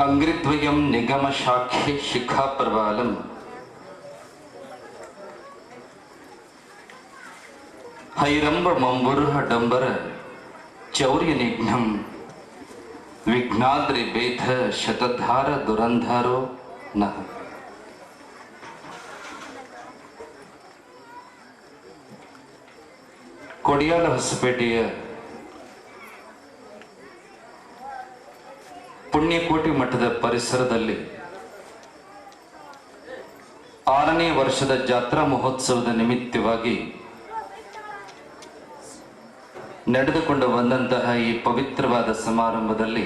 ಅಂಗ್ರಿದ್ವಯಂ ನಿಗಮ ಶಾಖೆ ಶಿಖಾ ಪ್ರಬಾಲಂ ಹೈರಂಬ ಮಂಬುರುಹ ಡಂಬರ ಚೌರ್ಯ ನಿಘ್ನಂ ವಿಘ್ನಾದ್ರಿ ಬೇಧ ಶತಧಾರ ದುರಂಧಾರೋ ನಃ ಕೊಡಿಯಾಲ ಹೊಸಪೇಟೆಯ ಪುಣ್ಯಕೋಟಿ ಮಠದ ಪರಿಸರದಲ್ಲಿ ಆರನೇ ವರ್ಷದ ಜಾತ್ರಾ ಮಹೋತ್ಸವದ ನಿಮಿತ್ತವಾಗಿ ನಡೆದುಕೊಂಡು ಬಂದಂತಹ ಈ ಪವಿತ್ರವಾದ ಸಮಾರಂಭದಲ್ಲಿ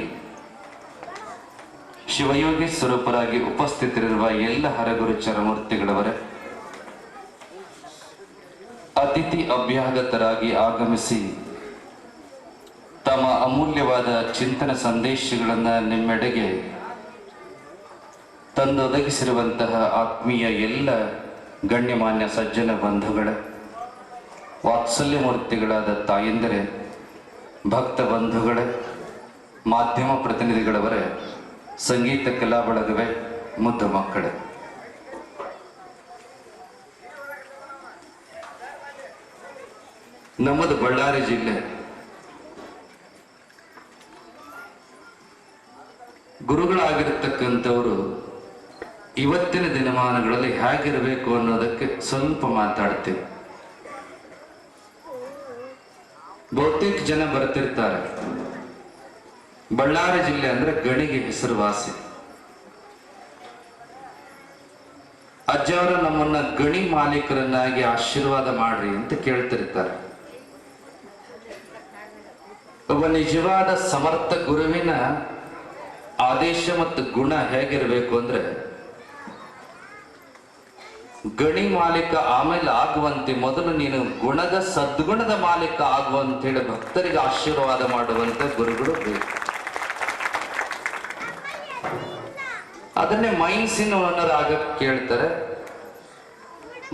ಶಿವಯೋಗಿ ಸ್ವರೂಪರಾಗಿ ಉಪಸ್ಥಿತರಿರುವ ಎಲ್ಲ ಹರಗುರು ಚರಮೂರ್ತಿಗಳವರೇ ಅತಿಥಿ ಅಭ್ಯಾಗತರಾಗಿ ಆಗಮಿಸಿ ತಮ್ಮ ಅಮೂಲ್ಯವಾದ ಚಿಂತನ ಸಂದೇಶಗಳನ್ನು ನಿಮ್ಮೆಡೆಗೆ ತಂದೊದಗಿಸಿರುವಂತಹ ಆತ್ಮೀಯ ಎಲ್ಲ ಗಣ್ಯಮಾನ್ಯ ಸಜ್ಜನ ಬಂಧುಗಳ ವಾತ್ಸಲ್ಯಮೂರ್ತಿಗಳಾದ ತಾಯಂದರೆ, ಭಕ್ತ ಬಂಧುಗಳ, ಮಾಧ್ಯಮ ಪ್ರತಿನಿಧಿಗಳವರ, ಸಂಗೀತ ಕಲಾ ಬಳಗವೇ ಮುದ್ದು ಮಕ್ಕಳೇ. ನಮ್ಮದು ಬಳ್ಳಾರಿ ಜಿಲ್ಲೆ ಗುರುಗಳಾಗಿರ್ತಕ್ಕಂಥವರು ಇವತ್ತಿನ ದಿನಮಾನಗಳಲ್ಲಿ ಹೇಗಿರಬೇಕು ಅನ್ನೋದಕ್ಕೆ ಸ್ವಲ್ಪ ಮಾತಾಡ್ತೀವಿ. ಬಹುತೇಕ ಜನ ಬರ್ತಿರ್ತಾರೆ. ಬಳ್ಳಾರಿ ಜಿಲ್ಲೆ ಅಂದ್ರೆ ಗಣಿಗೆ ಹೆಸರುವಾಸಿ. ಅಜ್ಜವರ ನಮ್ಮನ್ನ ಗಣಿ ಮಾಲೀಕರನ್ನಾಗಿ ಆಶೀರ್ವಾದ ಮಾಡ್ರಿ ಅಂತ ಕೇಳ್ತಿರ್ತಾರೆ. ಒಬ್ಬ ನಿಜವಾದ ಸಮರ್ಥ ಗುರುವಿನ ಆದೇಶ ಮತ್ತು ಗುಣ ಹೇಗಿರಬೇಕು ಅಂದ್ರೆ, ಗಣಿ ಮಾಲೀಕ ಆಮೇಲೆ ಆಗುವಂತೆ ಮೊದಲು ನೀನು ಗುಣದ ಸದ್ಗುಣದ ಮಾಲೀಕ ಆಗುವಂತೇಳಿ ಭಕ್ತರಿಗೆ ಆಶೀರ್ವಾದ ಮಾಡುವಂತ ಗುರುಗಳು ಬೇಕು. ಅದನ್ನೇ ಮೈನ್ಸಿನ ಓನರ್ ಆಗ ಕೇಳ್ತಾರೆ.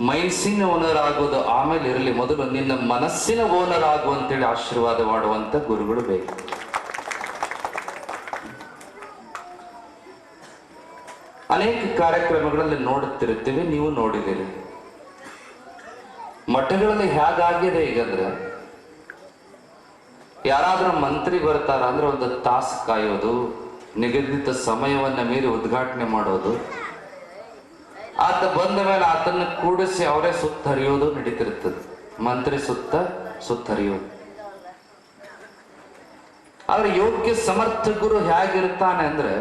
ಮೈನ್ಸಿನ ಓನರ್ ಆಗೋದು ಆಮೇಲೆ ಇರಲಿ, ಮೊದಲು ನಿನ್ನ ಮನಸ್ಸಿನ ಓನರ್ ಆಗುವಂತೇಳಿ ಆಶೀರ್ವಾದ ಮಾಡುವಂತ ಗುರುಗಳು ಬೇಕು. ಅನೇಕ ಕಾರ್ಯಕ್ರಮಗಳಲ್ಲಿ ನೋಡುತ್ತಿರುತ್ತೇವೆ, ನೀವು ನೋಡಿದಿರಿ ಮಠಗಳಲ್ಲಿ ಹೇಗಾಗಿದೆ ಈಗ ಅಂದ್ರೆ? ಯಾರಾದ್ರೂ ಮಂತ್ರಿ ಬರ್ತಾರ ಅಂದ್ರೆ ಒಂದು ತಾಸು ಕಾಯೋದು, ನಿಗದಿತ ಸಮಯವನ್ನ ಮೀರಿ ಉದ್ಘಾಟನೆ ಮಾಡೋದು. ಆತ ಬಂದ ಮೇಲೆ ಆತನ್ನ ಕೂಡಿಸಿ ಅವರೇ ಸುತ್ತ ಹರಿಯೋದು ನಡೀತಿರ್ತದೆ ಮಂತ್ರಿ ಸುತ್ತ ಸುತ್ತ ಹರಿಯೋದು. ಆದ್ರೆ ಯೋಗ್ಯ ಸಮರ್ಥ ಗುರು ಹೇಗಿರ್ತಾನೆ ಅಂದ್ರೆ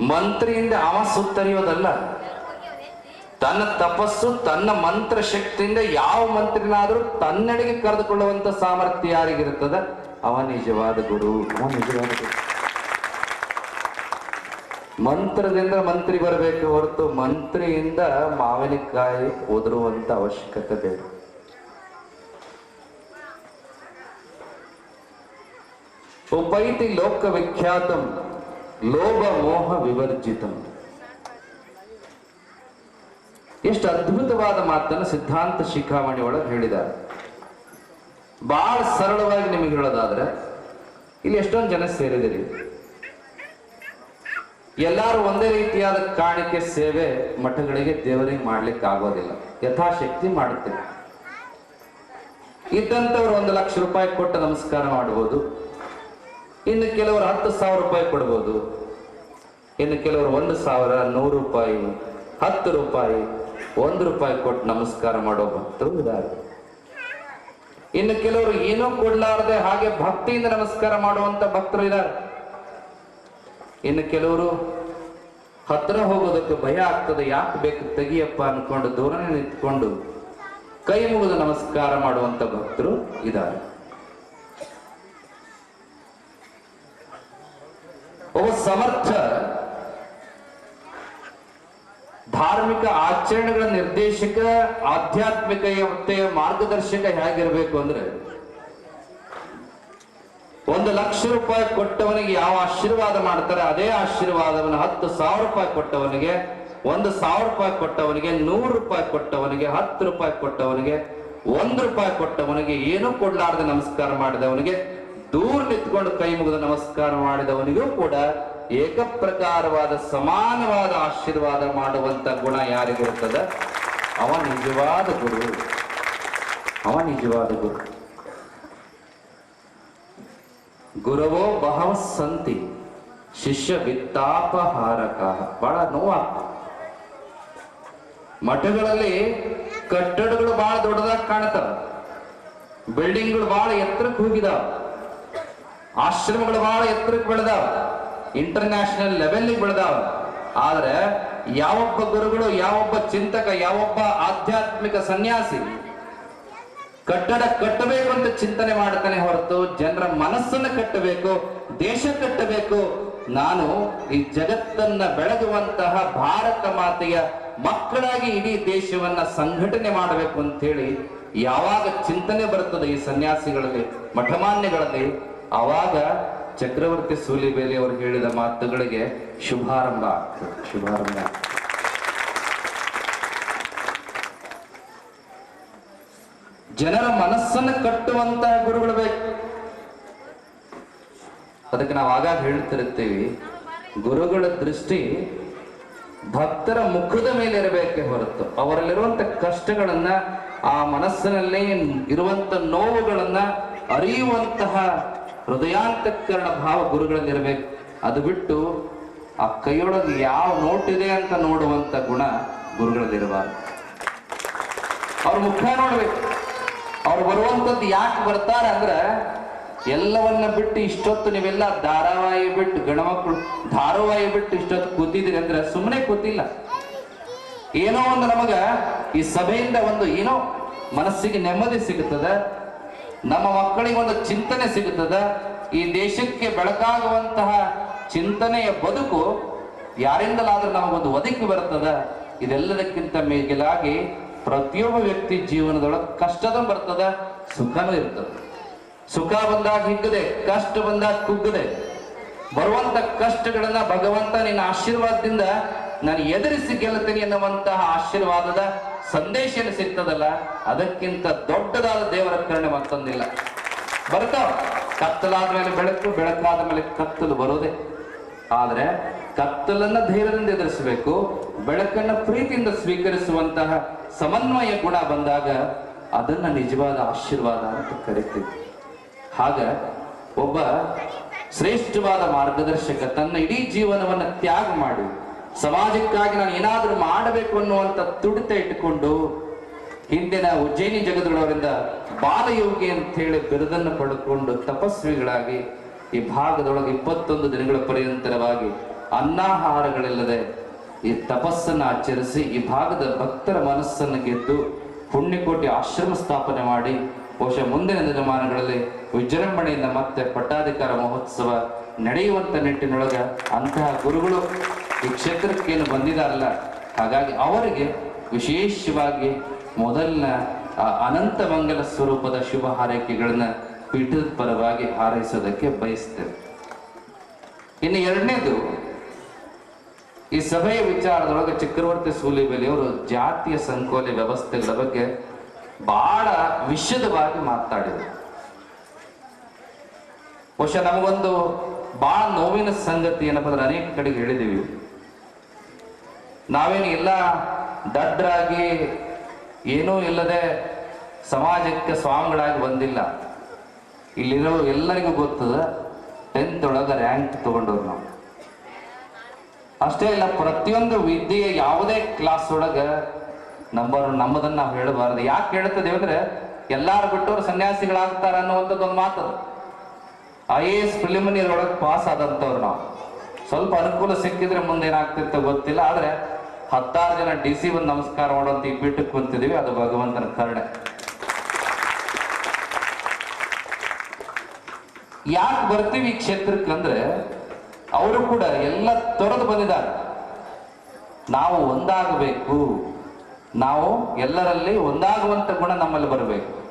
ಮಂತ್ರಿಯಿಂದ ಅವ ಸುತ್ತರಿಯೋದಲ್ಲ. ತನ್ನ ತಪಸ್ಸು, ತನ್ನ ಮಂತ್ರ ಶಕ್ತಿಯಿಂದ ಯಾವ ಮಂತ್ರಿನಾದ್ರೂ ತನ್ನಡೆಗೆ ಕರೆದುಕೊಳ್ಳುವಂತ ಸಾಮರ್ಥ್ಯ ಯಾರಿಗಿರ್ತದ ಅವ ನಿಜವಾದ ಗುರು. ನಿಜವಾದ ಮಂತ್ರದಿಂದ ಮಂತ್ರಿ ಬರಬೇಕು ಹೊರತು ಮಂತ್ರಿಯಿಂದ ಮಾವಿನಕಾಯಿ ಓದಿರುವಂತ ಅವಶ್ಯಕತೆ ಬೇಡ. ಒಬ್ಬೈತಿ ಲೋಕ ವಿಖ್ಯಾತಂ ಲೋಭ ಮೋಹ ವಿವರ್ಜಿತಂ ಎಷ್ಟು ಅದ್ಭುತವಾದ ಮಾತನ್ನು ಸಿದ್ಧಾಂತ ಶಿಖಾಮಣಿ ಒಳಗೆ ಹೇಳಿದ್ದಾರೆ. ಬಹಳ ಸರಳವಾಗಿ ನಿಮಗೆ ಹೇಳೋದಾದ್ರೆ, ಇಲ್ಲಿ ಎಷ್ಟೊಂದು ಜನ ಸೇರಿದಿರಿ ಎಲ್ಲಾರು ಒಂದೇ ರೀತಿಯಾದ ಕಾಣಿಕೆ, ಸೇವೆ ಮಠಗಳಿಗೆ ದೇವರಿಗೆ ಮಾಡ್ಲಿಕ್ಕೆ ಆಗೋದಿಲ್ಲ ಯಥಾಶಕ್ತಿ ಮಾಡುತ್ತೇವೆ ಇದ್ದಂಥವ್ರು ಒಂದು ಲಕ್ಷ ರೂಪಾಯಿ ಕೊಟ್ಟು ನಮಸ್ಕಾರ ಮಾಡಬಹುದು ಇನ್ನು ಕೆಲವರು ಹತ್ತು ಸಾವಿರ ರೂಪಾಯಿ ಕೊಡ್ಬೋದು. ಇನ್ನು ಕೆಲವರು ಒಂದು ಸಾವಿರ, ನೂರು ರೂಪಾಯಿ, ಹತ್ತು ರೂಪಾಯಿ, ಒಂದು ರೂಪಾಯಿ ಕೊಟ್ಟು ನಮಸ್ಕಾರ ಮಾಡೋ ಭಕ್ತರು ಇದ್ದಾರೆ. ಇನ್ನು ಕೆಲವರು ಏನೂ ಕೊಡ್ಲಾರದೆ ಹಾಗೆ ಭಕ್ತಿಯಿಂದ ನಮಸ್ಕಾರ ಮಾಡುವಂತ ಭಕ್ತರು ಇದ್ದಾರೆ. ಇನ್ನು ಕೆಲವರು ಹತ್ರ ಹೋಗೋದಕ್ಕೆ ಭಯ ಆಗ್ತದೆ, ಯಾಕೆ ಬೇಕು ತೆಗಿಯಪ್ಪ ಅನ್ಕೊಂಡು ದೂರನೇ ನಿಂತ್ಕೊಂಡು ಕೈ ಮುಗಿದು ನಮಸ್ಕಾರ ಮಾಡುವಂತ ಭಕ್ತರು ಇದ್ದಾರೆ. ಒಬ್ಬ ಸಮರ್ಥ. ಧಾರ್ಮಿಕ ಆಚರಣೆಗಳ ನಿರ್ದೇಶಕ, ಆಧ್ಯಾತ್ಮಿಕ ಮತ್ತೆ ಮಾರ್ಗದರ್ಶಕ ಹೇಗಿರ್ಬೇಕು ಅಂದ್ರೆ, ಒಂದು ಲಕ್ಷ ರೂಪಾಯಿ ಕೊಟ್ಟವನಿಗೆ ಯಾವ ಆಶೀರ್ವಾದ ಮಾಡ್ತಾರೆ, ಅದೇ ಆಶೀರ್ವಾದವನ್ನು ಹತ್ತು ಸಾವಿರ ರೂಪಾಯಿ ಕೊಟ್ಟವನಿಗೆ, ಒಂದು ಸಾವಿರ ರೂಪಾಯಿ ಕೊಟ್ಟವನಿಗೆ, ನೂರು ರೂಪಾಯಿ ಕೊಟ್ಟವನಿಗೆ, ಹತ್ತು ರೂಪಾಯಿ ಕೊಟ್ಟವನಿಗೆ, ಒಂದು ರೂಪಾಯಿ ಕೊಟ್ಟವನಿಗೆ, ಏನೂ ಕೊಡ್ಲಾರ್ದೆ ನಮಸ್ಕಾರ ಮಾಡಿದವನಿಗೆ ದೂರ ನಿಂತ್ಕೊಂಡು ಕೈ ಮುಗಿದು ನಮಸ್ಕಾರ ಮಾಡಿದವನಿಗೂ ಕೂಡ ಏಕಪ್ರಕಾರವಾದ ಸಮಾನವಾದ ಆಶೀರ್ವಾದ ಮಾಡುವಂತ ಗುಣ ಯಾರಿಗಿರುತ್ತದೆ? ಅವ ನಿಜವಾದ ಗುರು. ಅವ ನಿಜವಾದ ಗುರು. ಗುರವೋ ಬಹವ ಸಂತಿ ಶಿಷ್ಯ ವಿತ್ತಾಪಹಾರಕ ಬಹಳ ನೋವಾಗ್ತದೆ. ಮಠಗಳಲ್ಲಿ ಕಟ್ಟಡಗಳು ಬಹಳ ದೊಡ್ಡದಾಗಿ ಕಾಣ್ತಾವ. ಬಿಲ್ಡಿಂಗ್ಗಳು ಬಹಳ ಎತ್ತರಕ್ಕೆ ಹೋಗಿದಾವ. ಆಶ್ರಮಗಳು ಬಹಳ ಎತ್ತರಕ್ಕೆ ಬೆಳೆದಾವ. ಇಂಟರ್ನ್ಯಾಷನಲ್ ಲೆವೆಲ್ಗೆ ಬೆಳೆದಾವ. ಆದ್ರೆ ಯಾವೊಬ್ಬ ಗುರುಗಳು, ಯಾವೊಬ್ಬ ಚಿಂತಕ, ಯಾವೊಬ್ಬ ಆಧ್ಯಾತ್ಮಿಕ ಸನ್ಯಾಸಿ ಕಟ್ಟಡ ಕಟ್ಟಬೇಕು ಅಂತ ಚಿಂತನೆ ಮಾಡ್ತಾನೆ ಹೊರತು ಜನರ ಮನಸ್ಸನ್ನು ಕಟ್ಟಬೇಕು, ದೇಶ ಕಟ್ಟಬೇಕು. ನಾನು ಈ ಜಗತ್ತನ್ನ ಬೆಳಗುವಂತಹ ಭಾರತ ಮಾತೆಯ ಮಕ್ಕಳಾಗಿ ಇಡೀ ದೇಶವನ್ನ ಸಂಘಟನೆ ಮಾಡಬೇಕು ಅಂತ ಹೇಳಿ ಯಾವಾಗ ಚಿಂತನೆ ಬರ್ತದೆ ಈ ಸನ್ಯಾಸಿಗಳಲ್ಲಿ, ಮಠಮಾನ್ಯಗಳಲ್ಲಿ ಆವಾಗ ಚಕ್ರವರ್ತಿ ಸೂಲಿಬೇಲಿ ಅವರು ಹೇಳಿದ ಮಾತುಗಳಿಗೆ ಶುಭಾರಂಭ ಆಗ್ತದೆ. ಶುಭಾರಂಭ ಜನರ ಮನಸ್ಸನ್ನು ಕಟ್ಟುವಂತಹ ಗುರುಗಳು ಬೇಕು. ಅದಕ್ಕೆ ನಾವು ಆಗಾಗ ಹೇಳ್ತಿರುತ್ತೇವೆ, ಗುರುಗಳ ದೃಷ್ಟಿ ಭಕ್ತರ ಮುಖದ ಮೇಲೆ ಇರಬೇಕೆ ಹೊರತು ಅವರಲ್ಲಿರುವಂತ ಕಷ್ಟಗಳನ್ನ, ಆ ಮನಸ್ಸಿನಲ್ಲಿ ಇರುವಂತ ನೋವುಗಳನ್ನ ಅರಿಯುವಂತಹ ಹೃದಯಾಂತಕರಣ ಭಾವ ಗುರುಗಳಲ್ಲಿರಬೇಕು. ಅದು ಬಿಟ್ಟು ಆ ಕೈಯೊಳಗೆ ಯಾವ ನೋಟಿದೆ ಅಂತ ನೋಡುವಂತ ಗುಣ ಗುರುಗಳಲ್ಲಿರಬಾರ್ದು. ಅವ್ರ ಮುಖ ನೋಡ್ಬೇಕು. ಅವ್ರು ಬರುವಂತದ್ದು ಯಾಕೆ ಬರ್ತಾರೆ ಅಂದ್ರೆ ಎಲ್ಲವನ್ನ ಬಿಟ್ಟು ಇಷ್ಟೊತ್ತು ನೀವೆಲ್ಲ ಧಾರಾವಾಹಿ ಬಿಟ್ಟು ಗಣಮಕ್ಕಳು ಧಾರಾವಾಹಿ ಬಿಟ್ಟು ಇಷ್ಟೊತ್ತು ಕೂತಿದ್ದೀರಿ ಅಂದ್ರೆ ಸುಮ್ಮನೆ ಕೂತಿಲ್ಲ. ಏನೋ ಒಂದು ನಮಗ ಈ ಸಭೆಯಿಂದ ಒಂದು ಏನೋ ಮನಸ್ಸಿಗೆ ನೆಮ್ಮದಿ ಸಿಗುತ್ತದೆ. ನಮ್ಮ ಮಕ್ಕಳಿಗೆ ಒಂದು ಚಿಂತನೆ ಸಿಗುತ್ತದೆ. ಈ ದೇಶಕ್ಕೆ ಬೆಳಕಾಗುವಂತಹ ಚಿಂತನೆಯ ಬದುಕು ಯಾರಿಂದಲಾದ್ರೂ ನಮಗೊಂದು ಒದಗಿ ಬರ್ತದ ಇದೆಲ್ಲದಕ್ಕಿಂತ ಮೇಲಾಗಿ ಪ್ರತಿಯೊಬ್ಬ ವ್ಯಕ್ತಿ ಜೀವನದೊಳಗೆ ಕಷ್ಟದ ಬರ್ತದ, ಸುಖನೂ ಇರ್ತದೆ. ಸುಖ ಬಂದಾಗ ಹಿಗ್ಗದೆ, ಕಷ್ಟ ಬಂದಾಗ ಕುಗ್ಗದೆ, ಬರುವಂತ ಕಷ್ಟಗಳನ್ನ ಭಗವಂತ ನಿನ್ನ ಆಶೀರ್ವಾದದಿಂದ ನಾನು ಎದುರಿಸಿ ಗೆಲ್ಲುತ್ತೇನೆ ಎನ್ನುವಂತಹ ಆಶೀರ್ವಾದದ ಸಂದೇಶ ಸಿಗ್ತದಲ್ಲ, ಅದಕ್ಕಿಂತ ದೊಡ್ಡದಾದ ದೇವರ ಕರುಣೆ ಮತ್ತೊಂದಿಲ್ಲ. ಬರ್ತಾವ ಕತ್ತಲಾದ ಮೇಲೆ ಬೆಳಕು, ಬೆಳಕಾದ ಮೇಲೆ ಕತ್ತಲು ಬರೋದೇ ಆದ್ರೆ ಕತ್ತಲನ್ನ ಧೈರ್ಯದಿಂದ ಎದುರಿಸಬೇಕು, ಬೆಳಕನ್ನ ಪ್ರೀತಿಯಿಂದ ಸ್ವೀಕರಿಸುವಂತಹ ಸಮನ್ವಯ ಗುಣ ಬಂದಾಗ ಅದನ್ನ ನಿಜವಾದ ಆಶೀರ್ವಾದ ಅಂತ ಕರಿತೀವಿ. ಹಾಗ ಒಬ್ಬ ಶ್ರೇಷ್ಠವಾದ ಮಾರ್ಗದರ್ಶಕ ತನ್ನ ಇಡೀ ಜೀವನವನ್ನ ತ್ಯಾಗ ಮಾಡಿ ಸಮಾಜಕ್ಕಾಗಿ ನಾನು ಏನಾದರೂ ಮಾಡಬೇಕು ಅನ್ನುವಂಥ ತುಡಿತ ಇಟ್ಟುಕೊಂಡು ಹಿಂದಿನ ಉಜ್ಜಯಿನಿ ಜಗದೊಳವರಿಂದ ಬಾಲಯೋಗಿ ಅಂತ ಹೇಳಿ ಬಿರುದನ್ನು ಪಡೆದುಕೊಂಡು ತಪಸ್ವಿಗಳಾಗಿ ಈ ಭಾಗದೊಳಗೆ ಇಪ್ಪತ್ತೊಂದು ದಿನಗಳ ಪರ್ಯಂತರವಾಗಿ ಅನ್ನಾಹಾರಗಳಿಲ್ಲದೆ ಈ ತಪಸ್ಸನ್ನು ಆಚರಿಸಿ ಈ ಭಾಗದ ಭಕ್ತರ ಮನಸ್ಸನ್ನು ಗೆದ್ದು ಪುಣ್ಯಕೋಟಿ ಆಶ್ರಮ ಸ್ಥಾಪನೆ ಮಾಡಿ ಬಹುಶಃ ಮುಂದಿನ ದಿನಮಾನಗಳಲ್ಲಿ ವಿಜೃಂಭಣೆಯಿಂದ ಮತ್ತೆ ಪಟ್ಟಾಧಿಕಾರ ಮಹೋತ್ಸವ ನಡೆಯುವಂಥ ನಿಟ್ಟಿನೊಳಗೆ ಅಂತಹ ಗುರುಗಳು ಈ ಕ್ಷೇತ್ರಕ್ಕೇನು ಬಂದಿದಾರಲ್ಲ ಹಾಗಾಗಿ ಅವರಿಗೆ ವಿಶೇಷವಾಗಿ ಮೊದಲಿನ ಅನಂತ ಮಂಗಲ ಸ್ವರೂಪದ ಶುಭ ಹಾರೈಕೆಗಳನ್ನ ಪೀಠದ ಪರವಾಗಿ ಹಾರೈಸೋದಕ್ಕೆ ಬಯಸ್ತೇವೆ. ಇನ್ನು ಎರಡನೇದು, ಈ ಸಭೆಯ ವಿಚಾರದೊಳಗೆ ಚಕ್ರವರ್ತಿ ಸೂಲಿಬೆಲೆಯವರು ಜಾತಿಯ ಸಂಕೋಲೆ ವ್ಯವಸ್ಥೆಗಳ ಬಗ್ಗೆ ಬಹಳ ವಿಶದವಾಗಿ ಮಾತಾಡಿದರು. ಬಹುಶಃ ನಮಗೊಂದು ಬಹಳ ನೋವಿನ ಸಂಗತಿ ಏನಪ್ಪ ಅಂದ್ರೆ ಅನೇಕ ಕಡೆಗೆ ಹೇಳಿದೀವಿ ನಾವೇನು ಇಲ್ಲ ದಡ್ಡರಾಗಿ ಏನೂ ಇಲ್ಲದೆ ಸಮಾಜಕ್ಕೆ ಸ್ವಾಮಿಗಳಾಗಿ ಬಂದಿಲ್ಲ. ಇಲ್ಲಿರೋ ಎಲ್ಲರಿಗೂ ಗೊತ್ತದ ಟೆಂತ್ ಒಳಗೆ ರ್ಯಾಂಕ್ ತಗೊಂಡವ್ರು ನಾವು. ಅಷ್ಟೇ ಇಲ್ಲ, ಪ್ರತಿಯೊಂದು ವಿದ್ಯೆಯ ಯಾವುದೇ ಕ್ಲಾಸ್ ಒಳಗೆ ನಂಬರ್ ನಮ್ಮದನ್ನ ನಾವು ಹೇಳಬಾರದು. ಯಾಕೆ ಹೇಳ್ತದೆ ಅಂದ್ರೆ, ಎಲ್ಲಾರು ಬಿಟ್ಟವ್ರು ಸನ್ಯಾಸಿಗಳಾಗ್ತಾರೆ ಅನ್ನುವಂಥದ್ದು ಒಂದು ಮಾತು ಐ ಎ ಎಸ್ ಪ್ರಿಲಿಮಿನರಿ ಒಳಗೆ ಪಾಸ್ ಆದಂಥವ್ರು ನಾವು. ಸ್ವಲ್ಪ ಅನುಕೂಲ ಸಿಕ್ಕಿದ್ರೆ ಮುಂದೆ ಏನಾಗ್ತಿತ್ತು ಗೊತ್ತಿಲ್ಲ, ಆದ್ರೆ ಹತ್ತಾರು ಜನ ಡಿ ಸಿ ಬಂದು ನಮಸ್ಕಾರ ಮಾಡುವಂತ ಈ ಪೀಠಕ್ಕೆ ಕುಂತಿದೀವಿ, ಅದು ಭಗವಂತನ ಕರುಣೆ. ಯಾಕೆ ಬರ್ತೀವಿ ಈ ಕ್ಷೇತ್ರಕ್ಕೆ ಅಂದ್ರೆ, ಅವರು ಕೂಡ ಎಲ್ಲ ತೊರೆದು ಬಂದಿದ್ದಾರೆ. ನಾವು ಒಂದಾಗಬೇಕು. ನಾವು ಎಲ್ಲರಲ್ಲಿ ಒಂದಾಗುವಂತ ಗುಣ ನಮ್ಮಲ್ಲಿ ಬರಬೇಕು.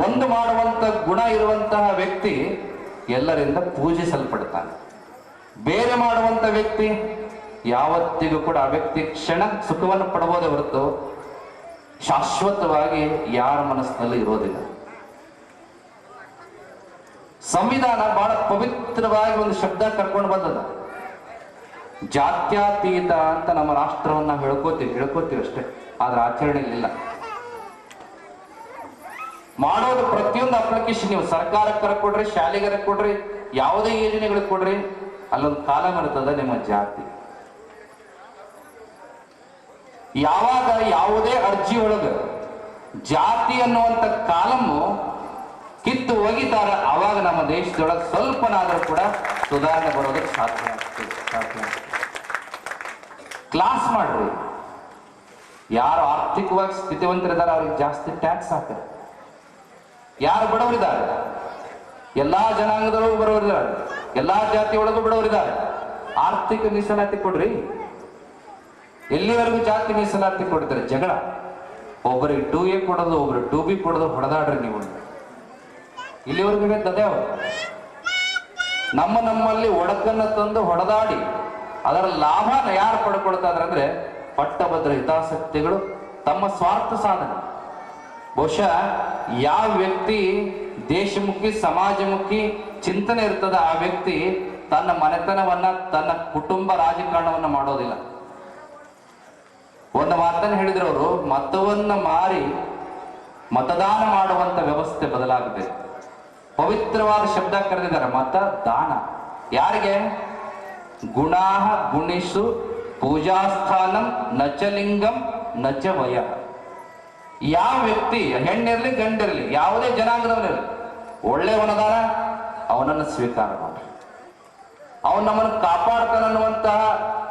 ಒಂದು ಮಾಡುವಂತ ಗುಣ ಇರುವಂತಹ ವ್ಯಕ್ತಿ ಎಲ್ಲರಿಂದ ಪೂಜಿಸಲ್ಪಡ್ತಾನೆ. ಬೇರೆ ಮಾಡುವಂತ ವ್ಯಕ್ತಿ ಯಾವತ್ತಿಗೂ ಕೂಡ ಆ ವ್ಯಕ್ತಿ ಕ್ಷಣ ಸುಖವನ್ನು ಪಡಬಹುದೇ ಹೊರತು ಶಾಶ್ವತವಾಗಿ ಯಾರ ಮನಸ್ಸಿನಲ್ಲಿ ಇರೋದಿಲ್ಲ. ಸಂವಿಧಾನ ಬಹಳ ಪವಿತ್ರವಾಗಿ ಒಂದು ಶಬ್ದ ಕರ್ಕೊಂಡು ಬಂದದ. ಜಾತ್ಯತೀತ ಅಂತ ನಮ್ಮ ರಾಷ್ಟ್ರವನ್ನ ಹೇಳ್ಕೋತೀವಿ ಹೇಳ್ಕೋತೀವಿ ಅಷ್ಟೇ. ಆದ್ರೆ ಆಚರಣೆಯಲ್ಲಿಲ್ಲ ಮಾಡೋದು ಪ್ರತಿಯೊಂದು ಅಪ್ಲಿಕೇಶನ್ ನೀವು ಸರ್ಕಾರಕ್ಕರ ಕೊಡ್ರಿ ಶಾಲೆಗರ ಕೊಡ್ರಿ, ಯಾವುದೇ ಯೋಜನೆಗಳಿಗೆ ಕೊಡ್ರಿ, ಅಲ್ಲೊಂದು ಕಾಲ ಬರ್ತದ ನಿಮ್ಮ ಜಾತಿ. ಯಾವಾಗ ಯಾವುದೇ ಅರ್ಜಿ ಒಳಗ ಜಾತಿ ಅನ್ನುವಂತ ಕಾಲಮ್ಮು ಕಿತ್ತು ಒಗಿತಾರ ಅವಾಗ ನಮ್ಮ ದೇಶದೊಳಗೆ ಸ್ವಲ್ಪನಾದರೂ ಕೂಡ ಸುಧಾರಣೆ ಬರೋದಕ್ಕೆ ಸಾಧ್ಯ ಆಗ್ತದೆ, ಸಾಧ್ಯ ಕ್ಲಾಸ್ ಮಾಡ್ರಿ. ಯಾರು ಆರ್ಥಿಕವಾಗಿ ಸ್ಥಿತಿವಂತರಿದ್ದಾರೆ, ಅವ್ರಿಗೆ ಜಾಸ್ತಿ ಟ್ಯಾಕ್ಸ್ ಹಾಕ್ತಾರೆ. ಯಾರು ಬಡವರಿದ್ದಾರೆ? ಎಲ್ಲಾ ಜನಾಂಗದೊಳಗೂ ಬಡವರಿದ್ದಾರೆ, ಎಲ್ಲಾ ಜಾತಿ ಒಳಗೂ ಬಡವರಿದ್ದಾರೆ. ಆರ್ಥಿಕ ಮೀಸಲಾತಿ ಕೊಡ್ರಿ. ಎಲ್ಲಿವರೆಗೂ ಜಾತಿ ಮೀಸಲಾತಿ ಕೊಡ್ತಾರೆ? ಜಗಳ. ಒಬ್ಬರಿಗೆ ಟೂ ಎ ಕೊಡೋದು, ಒಬ್ರು ಟೂ ಬಿ ಕೊಡೋದು, ಹೊಡೆದಾಡ್ರಿ ನೀವು. ಇಲ್ಲಿವರೆಗೂ ಅದೇವ ನಮ್ಮ ನಮ್ಮಲ್ಲಿ ಒಡಕನ್ನ ತಂದು ಹೊಡೆದಾಡಿ, ಅದರ ಲಾಭನ ಯಾರು ಪಡ್ಕೊಳ್ತಾ ಅಂದ್ರೆ ಪಟ್ಟಭದ್ರ ಹಿತಾಸಕ್ತಿಗಳು, ತಮ್ಮ ಸ್ವಾರ್ಥ ಸಾಧನೆ. ಬಹುಶಃ ಯಾವ ವ್ಯಕ್ತಿ ದೇಶಮುಖಿ, ಸಮಾಜಮುಖಿ ಚಿಂತನೆ ಇರ್ತದ, ಆ ವ್ಯಕ್ತಿ ತನ್ನ ಮನೆತನವನ್ನ, ತನ್ನ ಕುಟುಂಬ ರಾಜಕಾರಣವನ್ನ ಮಾಡೋದಿಲ್ಲ. ಒಂದು ಮಾತನ್ನು ಹೇಳಿದ್ರು ಅವರು, ಮತವನ್ನ ಮಾರಿ ಮತದಾನ ಮಾಡುವಂತ ವ್ಯವಸ್ಥೆ ಬದಲಾಗಿದೆ ಪವಿತ್ರವಾದ ಶಬ್ದ ಕರೆದಿದ್ದಾರೆ, ಮತ ದಾನ. ಯಾರಿಗೆ? ಗುಣಾಹ ಗುಣಿಸು ಪೂಜಾಸ್ಥಾನಂ ನಚಲಿಂಗಂ ನಚ ವಯ ಯಾವ ವ್ಯಕ್ತಿ, ಹೆಣ್ಣಿರ್ಲಿ ಗಂಡಿರ್ಲಿ, ಯಾವುದೇ ಜನಾಂಗದವನಿರ್ಲಿ ಒಳ್ಳೆಯವನದಾರ ಅವನನ್ನು ಸ್ವೀಕಾರ ಮಾಡಿ. ಅವನು ನಮ್ಮನ್ನು ಕಾಪಾಡ್ತಾನನ್ನುವಂತಹ